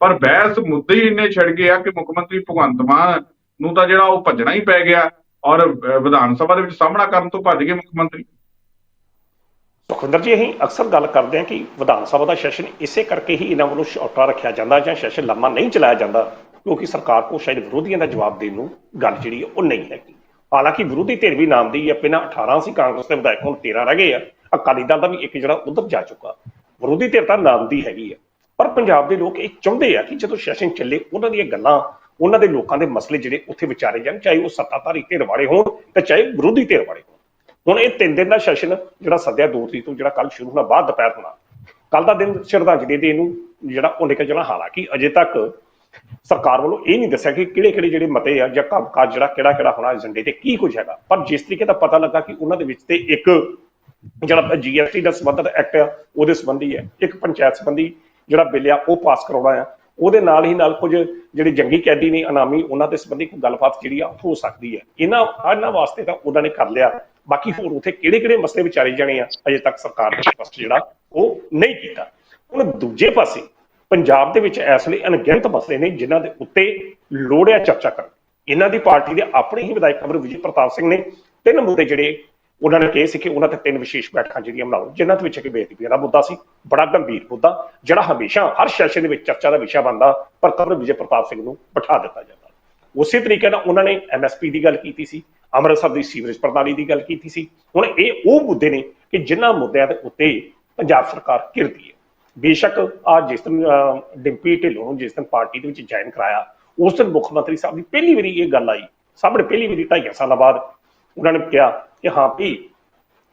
ਪਰ ਬਹਿਸ ਮੁੱਦੇ ਹੀ ਇੰਨੇ ਛਿੜ ਗਏ ਆ ਕਿ ਮੁੱਖ ਮੰਤਰੀ ਭਗਵੰਤ ਮਾਨ ਨੂੰ ਤਾਂ ਜਿਹੜਾ ਉਹ ਭੱਜਣਾ ਹੀ ਪੈ ਗਿਆ ਔਰ ਵਿਧਾਨ ਸਭਾ ਦੇ ਵਿੱਚ ਸਾਹਮਣਾ ਕਰਨ ਤੋਂ ਭੱਜ ਗਏ ਮੁੱਖ ਮੰਤਰੀ। ਸੁਖਵਿੰਦਰ ਜੀ, ਅਸੀਂ ਅਕਸਰ ਗੱਲ ਕਰਦੇ ਹਾਂ ਕਿ ਵਿਧਾਨ ਸਭਾ ਦਾ ਸੈਸ਼ਨ ਇਸੇ ਕਰਕੇ ਹੀ ਇਹਨਾਂ ਵੱਲੋਂ ਛੋਟਾ ਰੱਖਿਆ ਜਾਂਦਾ ਜਾਂ ਸੈਸ਼ਨ ਲੰਮਾ ਨਹੀਂ ਚਲਾਇਆ ਜਾਂਦਾ। ਕਿਉਂਕਿ ਸਰਕਾਰ ਕੋਲ ਸ਼ਾਇਦ ਵਿਰੋਧੀਆਂ ਦਾ ਜਵਾਬ ਦੇਣ ਨੂੰ ਗੱਲ ਜਿਹੜੀ ਹੈ ਉਹ ਨਹੀਂ ਹੈਗੀ। ਹਾਲਾਂਕਿ ਵਿਰੋਧੀ ਧਿਰ ਵੀ ਨਾਮਦੀ ਹੈ ਪਹਿਲਾਂ 18 ਸੀ, ਕਾਂਗਰਸ ਦੇ ਵਿਧਾਇਕ ਹੁਣ 13 ਰਹਿ ਗਏ ਆ। ਅਕਾਲੀ ਦਲ ਦਾ ਵੀ ਇੱਕ ਜਿਹੜਾ ਉਧਰ ਜਾ ਚੁੱਕਾ। ਵਿਰੋਧੀ ਧਿਰ ਤਾਂ ਨਾਮ ਦੀ ਹੈਗੀ ਆ। ਪਰ ਪੰਜਾਬ ਦੇ ਲੋਕ ਇਹ ਚਾਹੁੰਦੇ ਆ ਕਿ ਜਦੋਂ ਸੈਸ਼ਨ ਚੱਲੇ, ਉਹਨਾਂ ਦੀਆਂ ਗੱਲਾਂ, ਉਹਨਾਂ ਦੇ ਲੋਕਾਂ ਦੇ ਮਸਲੇ ਜਿਹੜੇ ਉੱਥੇ ਵਿਚਾਰੇ ਜਾਣ, ਚਾਹੇ ਉਹ ਸੱਤਾਧਾਰੀ ਧਿਰ ਵਾਲੇ ਹੋਣ ਤੇ ਚਾਹੇ ਵਿਰੋਧੀ ਧਿਰ ਵਾਲੇ ਹੋਣ। ਹੁਣ ਇਹ ਤਿੰਨ ਦਿਨ ਦਾ ਸੈਸ਼ਨ ਜਿਹੜਾ ਸੱਦਿਆ, ਦੋ ਤਰੀਕ ਤੋਂ ਜਿਹੜਾ ਕੱਲ ਸ਼ੁਰੂ ਹੋਣਾ, ਬਾਅਦ ਦੁਪਹਿਰ ਹੋਣਾ। ਕੱਲ ਦਾ ਦਿਨ ਸ਼ਰਧਾਂਜਲੀ ਦੇ ਨੂੰ ਜਿਹੜਾ ਉਹ ਨਿਕਲ ਜਾਣਾ। ਹਾਲਾਂਕਿ ਅਜੇ ਤੱਕ ਸਰਕਾਰ ਵੱਲੋਂ ਇਹ ਨਹੀਂ ਦੱਸਿਆ ਕਿ ਕਿਹੜੇ ਕਿਹੜੇ ਜਿਹੜੇ ਮਤੇ ਆ ਜਾਂ ਕੰਮ ਕਾਜ ਜਿਹੜਾ ਕਿਹੜਾ ਕਿਹੜਾ ਹੋਣਾ ਏਜੰਡੇ ਤੇ ਕੀ ਕੁਝ ਹੈਗਾ। ਪਰ ਜਿਸ ਤਰੀਕੇ ਦਾ ਪਤਾ ਲੱਗਾ ਕਿ ਉਹਨਾਂ ਦੇ ਵਿੱਚ ਤੇ ਇੱਕ ਜਿਹੜਾ ਜੀਐਸਟੀ ਦਾ ਸੰਬੰਧਤ ਐਕਟ ਆ, ਉਹਦੇ ਸੰਬੰਧੀ ਹੈ। ਇੱਕ ਪੰਚਾਇਤ ਸੰਬੰਧੀ ਜਿਹੜਾ ਬਿੱਲ ਆ, ਉਹ ਪਾਸ ਕਰਾਉਣਾ ਆ। ਉਹਦੇ ਨਾਲ ਹੀ ਨਾਲ ਕੁਝ ਜਿਹੜੇ ਜੰਗੀ ਕੈਦੀ ਨੇ, ਅਨਾਮੀ, ਉਹਨਾਂ ਦੇ ਸੰਬੰਧੀ ਕੋਈ ਗੱਲਬਾਤ ਜਿਹੜੀ ਆ, ਹੋ ਸਕਦੀ ਹੈ। ਇਹਨਾਂ ਇਹਨਾਂ ਵਾਸਤੇ ਤਾਂ ਉਹਨਾਂ ਨੇ ਕਰ ਲਿਆ। ਬਾਕੀ ਹੋਰ ਉਥੇ ਕਿਹੜੇ ਕਿਹੜੇ ਮਸਲੇ ਵਿਚਾਰੇ ਜਾਣੇ ਆ, ਅਜੇ ਤੱਕ ਸਰਕਾਰ ਨੇ ਸਪਸ਼ਟ ਜਿਹੜਾ ਉਹ ਨਹੀਂ ਕੀਤਾ। ਹੁਣ ਦੂਜੇ ਪਾਸੇ ਪੰਜਾਬ ਦੇ ਵਿੱਚ ਇਸ ਲਈ ਅਣਗਿਣਤ ਮਸਲੇ ਨੇ ਜਿਨ੍ਹਾਂ ਦੇ ਉੱਤੇ ਲੋੜਿਆ ਚਰਚਾ ਕਰਨ। ਇਹਨਾਂ ਦੀ ਪਾਰਟੀ ਦੇ ਆਪਣੇ ਹੀ ਵਿਧਾਇਕ ਅਮਰ ਵਿਜੇ ਪ੍ਰਤਾਪ ਸਿੰਘ ਨੇ ਤਿੰਨ ਮੁੱਦੇ ਜਿਹੜੇ ਉਹਨਾਂ ਨੇ ਕਹੇ ਸੀ ਕਿ ਉਹਨਾਂ ਤੇ ਤਿੰਨ ਵਿਸ਼ੇਸ਼ ਬੈਠਕਾਂ ਜਿਹੜੀਆਂ ਬਣਾਓ, ਜਿਨ੍ਹਾਂ ਦੇ ਵਿੱਚ ਕਿ ਬੇਅਦਬੀ ਦਾ ਮੁੱਦਾ ਸੀ, ਬੜਾ ਗੰਭੀਰ ਮੁੱਦਾ, ਜਿਹੜਾ ਹਮੇਸ਼ਾ ਹਰ ਸੈਸ਼ਨ ਦੇ ਵਿੱਚ ਚਰਚਾ ਦਾ ਵਿਸ਼ਾ ਬਣਦਾ, ਪਰ ਕਮਰ ਵਿਜੇ ਪ੍ਰਤਾਪ ਸਿੰਘ ਨੂੰ ਬਿਠਾ ਦਿੱਤਾ ਜਾਂਦਾ। ਉਸੇ ਤਰੀਕੇ ਨਾਲ ਉਹਨਾਂ ਨੇ ਐਮਐਸਪੀ ਦੀ ਗੱਲ ਕੀਤੀ ਸੀ, ਅੰਮ੍ਰਿਤਸਰ ਦੀ ਸੀਵਰੇਜ ਪ੍ਰਣਾਲੀ ਦੀ ਗੱਲ ਕੀਤੀ ਸੀ। ਹੁਣ ਇਹ ਉਹ ਮੁੱਦੇ ਨੇ ਕਿ ਜਿਨ੍ਹਾਂ ਮੁੱਦਿਆਂ ਦੇ ਉੱਤੇ ਪੰਜਾਬ ਸਰਕਾਰ ਘਿਰਦੀ ਹੈ। ਬੇਸ਼ੱਕ ਆ ਜਿਸ ਦਿਨ ਅਹ, ਡਿੰਪੀ ਢਿੱਲੋਂ ਨੂੰ ਜਿਸ ਦਿਨ ਪਾਰਟੀ ਦੇ ਵਿੱਚ ਜੁਆਇਨ ਕਰਾਇਆ ਉਸ ਦਿਨ ਮੁੱਖ ਮੰਤਰੀ ਸਾਹਿਬ ਦੀ ਪਹਿਲੀ ਵਾਰੀ ਇਹ ਗੱਲ ਆਈ। ਸਾਹਮਣੇ ਪਹਿਲੀ ਵਾਰੀ ਢਾਈਆਂ ਸਾਲਾਂ ਬਾਅਦ ਉਹਨਾਂ ਨੇ ਕਿਹਾ ਕਿ ਹਾਂ ਵੀ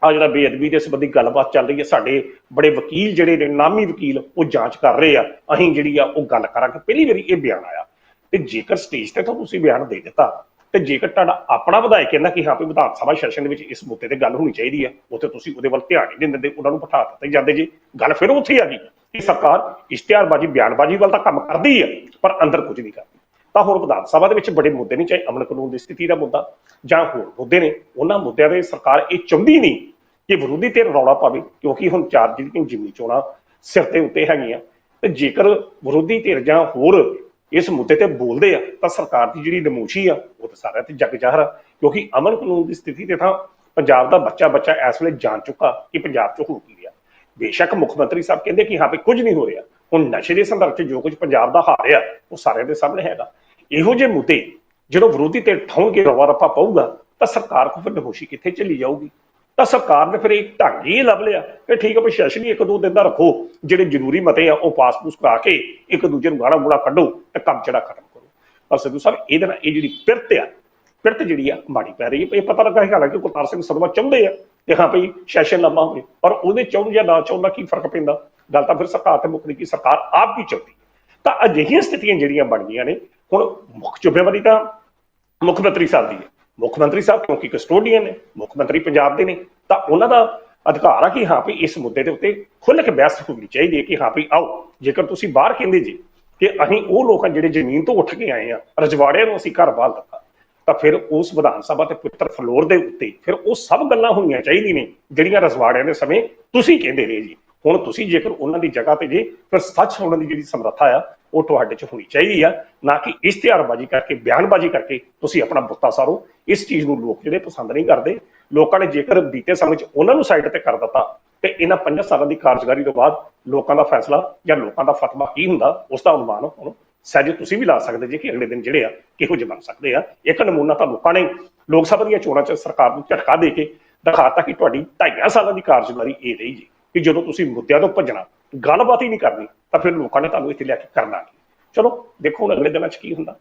ਆ ਜਿਹੜਾ ਬੇਅਦਬੀ ਦੇ ਸੰਬੰਧੀ ਗੱਲਬਾਤ ਚੱਲ ਰਹੀ ਹੈ ਸਾਡੇ ਬੜੇ ਵਕੀਲ ਜਿਹੜੇ ਨੇ ਨਾਮੀ ਵਕੀਲ ਉਹ ਜਾਂਚ ਕਰ ਰਹੇ ਆ। ਅਸੀਂ ਜਿਹੜੀ ਆ ਉਹ ਗੱਲ ਕਰਾਂਗੇ। ਪਹਿਲੀ ਵਾਰੀ ਇਹ ਬਿਆਨ ਆਇਆ। ਤੇ ਜੇਕਰ ਸਟੇਜ ਤੇ ਤਾਂ ਤੁਸੀਂ ਬਿਆਨ ਦੇ ਦਿੱਤਾ। ਤੇ ਜੇਕਰ ਤੁਹਾਡਾ ਆਪਣਾ ਵਿਧਾਇਕ ਕਹਿੰਦਾ ਕਿ ਹਾਂ ਵੀ ਵਿਧਾਨ ਸਭਾ ਸੈਸ਼ਨ ਦੇ ਵਿੱਚ ਇਸ ਮੁੱਦੇ ਤੇ ਗੱਲ ਹੋਣੀ ਚਾਹੀਦੀ ਹੈ ਉੱਥੇ ਤੁਸੀਂ ਉਹਦੇ ਵੱਲ ਧਿਆਨ ਨਹੀਂ ਦਿੰਦੇ ਉਹਨਾਂ ਨੂੰ ਬਿਠਾ ਦਿੱਤੇ ਜਾਂਦੇ ਜੀ। ਗੱਲ ਫਿਰ ਉੱਥੇ ਆ ਗਈ ਕਿ ਸਰਕਾਰ ਇਸ਼ਤਿਹਾਰਬਾਜ਼ੀ, ਬਿਆਨਬਾਜ਼ੀ ਵੱਲ ਤਾਂ ਕੰਮ ਕਰਦੀ ਹੈ ਪਰ ਅੰਦਰ ਕੁਝ ਨਹੀਂ ਕਰਦੀ। ਤਾਂ ਹੁਣ ਵਿਧਾਨ ਸਭਾ ਦੇ ਵਿੱਚ ਬੜੇ ਮੁੱਦੇ ਨਹੀਂ ਚਾਹੇ ਅਮਨ ਕਾਨੂੰਨ ਦੀ ਸਥਿਤੀ ਦਾ ਮੁੱਦਾ ਜਾਂ ਹੋਰ ਮੁੱਦੇ ਨੇ, ਉਹਨਾਂ ਮੁੱਦਿਆਂ ਦੇ ਸਰਕਾਰ ਇਹ ਚਾਹੁੰਦੀ ਨਹੀਂ ਕਿ ਵਿਰੋਧੀ ਧਿਰ ਰੌਲਾ ਪਾਵੇ, ਕਿਉਂਕਿ ਹੁਣ ਚਾਰ ਜਿਹੜੀਆਂ ਜਿਮਨੀ ਚੋਣਾਂ ਸਿਰ ਤੇ ਉੱਤੇ ਹੈਗੀਆਂ। ਤੇ ਜੇਕਰ ਵਿਰੋਧੀ ਧਿਰ ਜਾਂ ਹੋਰ ਇਸ ਮੁੱਦੇ ਤੇ ਬੋਲਦੇ ਆ, ਤਾਂ ਸਰਕਾਰ ਦੀ ਜਿਹੜੀ ਨਮੋਸ਼ੀ ਆ, ਉਹ ਤਾਂ ਸਾਰਿਆਂ ਤੇ ਜਗ ਜ਼ਾਹਰ ਆ। ਕਿਉਂਕਿ ਅਮਨ ਕਾਨੂੰਨ ਦੀ ਸਥਿਤੀ ਤੇ ਤਾਂ ਪੰਜਾਬ ਦਾ ਬੱਚਾ ਬੱਚਾ ਇਸ ਵੇਲੇ ਜਾਣ ਚੁੱਕਾ ਕਿ ਪੰਜਾਬ 'ਚ ਹੋ ਕੀ ਰਿਹਾ ਬੇਸ਼ੱਕ ਮੁੱਖ ਮੰਤਰੀ ਸਾਹਿਬ ਕਹਿੰਦੇ ਕਿ ਹਾਂ ਵੀ ਕੁਝ ਨਹੀਂ ਹੋ ਰਿਹਾ। ਹੁਣ ਨਸ਼ੇ ਦੇ ਸੰਦਰਭ 'ਚ ਜੋ ਕੁਝ ਪੰਜਾਬ ਦਾ ਹਾਲ ਆ, ਉਹ ਸਾਰਿਆਂ ਦੇ ਸਾਹਮਣੇ ਹੈਗਾ। ਇਹੋ ਜਿਹੇ ਮੁੱਦੇ ਜਦੋਂ ਵਿਰੋਧੀ ਤੇ ਠਾਉਣਗੇ ਰਵਾ ਰੱਪਾ ਪਊਗਾ, ਤਾਂ ਸਰਕਾਰ ਕੋ ਫਿਰ ਨਮੋਸ਼ੀ ਕਿੱਥੇ ਚੱਲੀ ਜਾਊਗੀ? ਤਾਂ ਸਰਕਾਰ ਨੇ ਫਿਰ ਇੱਕ ਢੰਗ ਹੀ ਲੱਭ ਲਿਆ ਕਿ ਠੀਕ ਹੈ ਵੀ ਸੈਸ਼ਨ ਹੀ ਇੱਕ ਦੋ ਦਿਨ ਦਾ ਰੱਖੋ, ਜਿਹੜੇ ਜ਼ਰੂਰੀ ਮਤੇ ਆ ਉਹ ਪਾਸ-ਪੂਸ ਕਰਾ ਕੇ ਇੱਕ ਦੂਜੇ ਨੂੰ ਗਾਣਾ ਮੂੜਾ ਕੱਢੋ ਤੇ ਕੰਮ ਜਿਹੜਾ ਖਤਮ ਕਰੋ। ਪਰ ਸਿੱਧੂ ਸਾਹਿਬ, ਇਹਦੇ ਨਾਲ ਇਹ ਜਿਹੜੀ ਪਿਰਤ ਆ, ਪਿਰਤ ਜਿਹੜੀ ਆ ਮਾੜੀ ਪੈ ਰਹੀ ਹੈ। ਇਹ ਪਤਾ ਲੱਗਾ ਹੈ ਹਾਲਾਂਕਿ ਕੁਲਤਾਰ ਸਿੰਘ ਸਦਵਾ ਚਾਹੁੰਦੇ ਆ ਕਿ ਹਾਂ ਭਈ ਸੈਸ਼ਨ ਲੰਮਾ ਹੋਵੇ, ਪਰ ਉਹਦੇ ਚਾਹੁਣ ਜਾਂ ਨਾ ਚਾਹੁੰਦਾ ਕੀ ਫ਼ਰਕ ਪੈਂਦਾ? ਗੱਲ ਤਾਂ ਫਿਰ ਸਰਕਾਰ ਤੇ ਮੁੱਕਦੀ ਕਿ ਸਰਕਾਰ ਆਪ ਕੀ ਚਾਹੁੰਦੀ ਤਾਂ ਅਜਿਹੀਆਂ ਸਥਿਤੀਆਂ ਜਿਹੜੀਆਂ ਬਣ ਗਈਆਂ ਨੇ, ਹੁਣ ਮੁੱਖ ਜ਼ਿੰਮੇਵਾਰੀ ਤਾਂ ਮੁੱਖ ਮੰਤਰੀ ਸਾਹਿਬ ਦੀ ਹੈ। ਮੁੱਖ ਮੰਤਰੀ ਸਾਹਿਬ ਕਿਉਂਕਿ ਕਸਟੋਡੀਅਨ ਨੇ, ਮੁੱਖ ਮੰਤਰੀ ਪੰਜਾਬ ਦੇ ਨੇ, ਤਾਂ ਉਹਨਾਂ ਦਾ ਅਧਿਕਾਰ ਆ ਕਿ ਹਾਂ ਵੀ ਇਸ ਮੁੱਦੇ ਦੇ ਉੱਤੇ ਖੁੱਲ੍ਹ ਕੇ ਬਹਿਸ ਹੋਣੀ ਚਾਹੀਦੀ ਹੈ ਕਿ ਹਾਂ ਵੀ ਆਓ, ਜੇਕਰ ਤੁਸੀਂ ਬਾਹਰ ਕਹਿੰਦੇ ਜੀ ਕਿ ਅਸੀਂ ਉਹ ਲੋਕ ਹਾਂ ਜਿਹੜੇ ਜ਼ਮੀਨ ਤੋਂ ਉੱਠ ਕੇ ਆਏ ਆ ਰਜਵਾੜਿਆਂ ਨੂੰ ਅਸੀਂ ਘਰ ਬਾਲ ਦਿੱਤਾ, ਤਾਂ ਫਿਰ ਉਸ ਵਿਧਾਨ ਸਭਾ ਤੇ ਪੁੱਤਰ ਫਲੋਰ ਦੇ ਉੱਤੇ ਫਿਰ ਉਹ ਸਭ ਗੱਲਾਂ ਹੋਣੀਆਂ ਚਾਹੀਦੀਆਂ ਨੇ, ਜਿਹੜੀਆਂ ਰਜਵਾੜਿਆਂ ਦੇ ਸਮੇਂ ਤੁਸੀਂ ਕਹਿੰਦੇ ਰਹੇ ਜੀ। ਹੁਣ ਤੁਸੀਂ ਜੇਕਰ ਉਹਨਾਂ ਦੀ ਜਗ੍ਹਾ ਤੇ ਜੇ, ਫਿਰ ਸੱਚ ਉਹਨਾਂ ਦੀ ਜਿਹੜੀ ਸਮਰੱਥਾ ਆ ਉਹ ਤੁਹਾਡੇ 'ਚ ਹੋਣੀ ਚਾਹੀਦੀ ਆ। ਨਾ ਕਿ ਇਸ਼ਤਿਹਾਰਬਾਜ਼ੀ ਕਰਕੇ, ਬਿਆਨਬਾਜ਼ੀ ਕਰਕੇ ਤੁਸੀਂ ਆਪਣਾ ਬੁੱਤਾ ਸਾਰੋ। ਇਸ ਚੀਜ਼ ਨੂੰ ਲੋਕ ਜਿਹੜੇ ਪਸੰਦ ਨਹੀਂ ਕਰਦੇ। ਲੋਕਾਂ ਨੇ ਜੇਕਰ ਬੀਤੇ ਸਮੇਂ 'ਚ ਉਹਨਾਂ ਨੂੰ ਸਾਈਡ ਤੇ ਕਰ ਦਿੱਤਾ, ਤੇ ਇਹਨਾਂ 5 ਸਾਲਾਂ ਦੀ ਕਾਰਜਕਾਰੀ ਤੋਂ ਬਾਅਦ ਲੋਕਾਂ ਦਾ ਫੈਸਲਾ ਜਾਂ ਲੋਕਾਂ ਦਾ ਫਤਵਾ ਕੀ ਹੁੰਦਾ, ਉਸ ਦਾ ਅਨੁਮਾਨ ਹੁਣ ਸਹਿਜ ਤੁਸੀਂ ਵੀ ਲਾ ਸਕਦੇ ਜੇ ਕਿ ਅਗਲੇ ਦਿਨ ਜਿਹੜੇ ਆ ਕਿਹੋ ਜਿਹੇ ਬਣ ਸਕਦੇ ਆ। ਇੱਕ ਨਮੂਨਾ ਤਾਂ ਲੋਕਾਂ ਨੇ ਲੋਕ ਸਭਾ ਦੀਆਂ ਚੋਣਾਂ 'ਚ ਸਰਕਾਰ ਨੂੰ ਝਟਕਾ ਦੇ ਕੇ ਦਿਖਾਤਾ ਕਿ ਤੁਹਾਡੀ ਢਾਈਆਂ ਸਾਲਾਂ ਦੀ ਕਾਰਜਕਾਰੀ ਇਹ ਰਹੀ ਜੀ, ਕਿ ਜਦੋਂ ਤੁਸੀਂ ਮੁੱਦਿਆਂ ਤੋਂ ਭੱਜਣਾ ਗੱਲਬਾਤ ਹੀ ਨਹੀਂ ਕਰਨੀ, ਤਾਂ ਫਿਰ ਲੋਕਾਂ ਨੇ ਤੁਹਾਨੂੰ ਇੱਥੇ ਲੈ ਕੇ ਕਰਨਾ ਕੀ? ਚਲੋ, ਦੇਖੋ ਹੁਣ ਅਗਲੇ ਦਿਨਾਂ 'ਚ ਕੀ ਹੁੰਦਾ।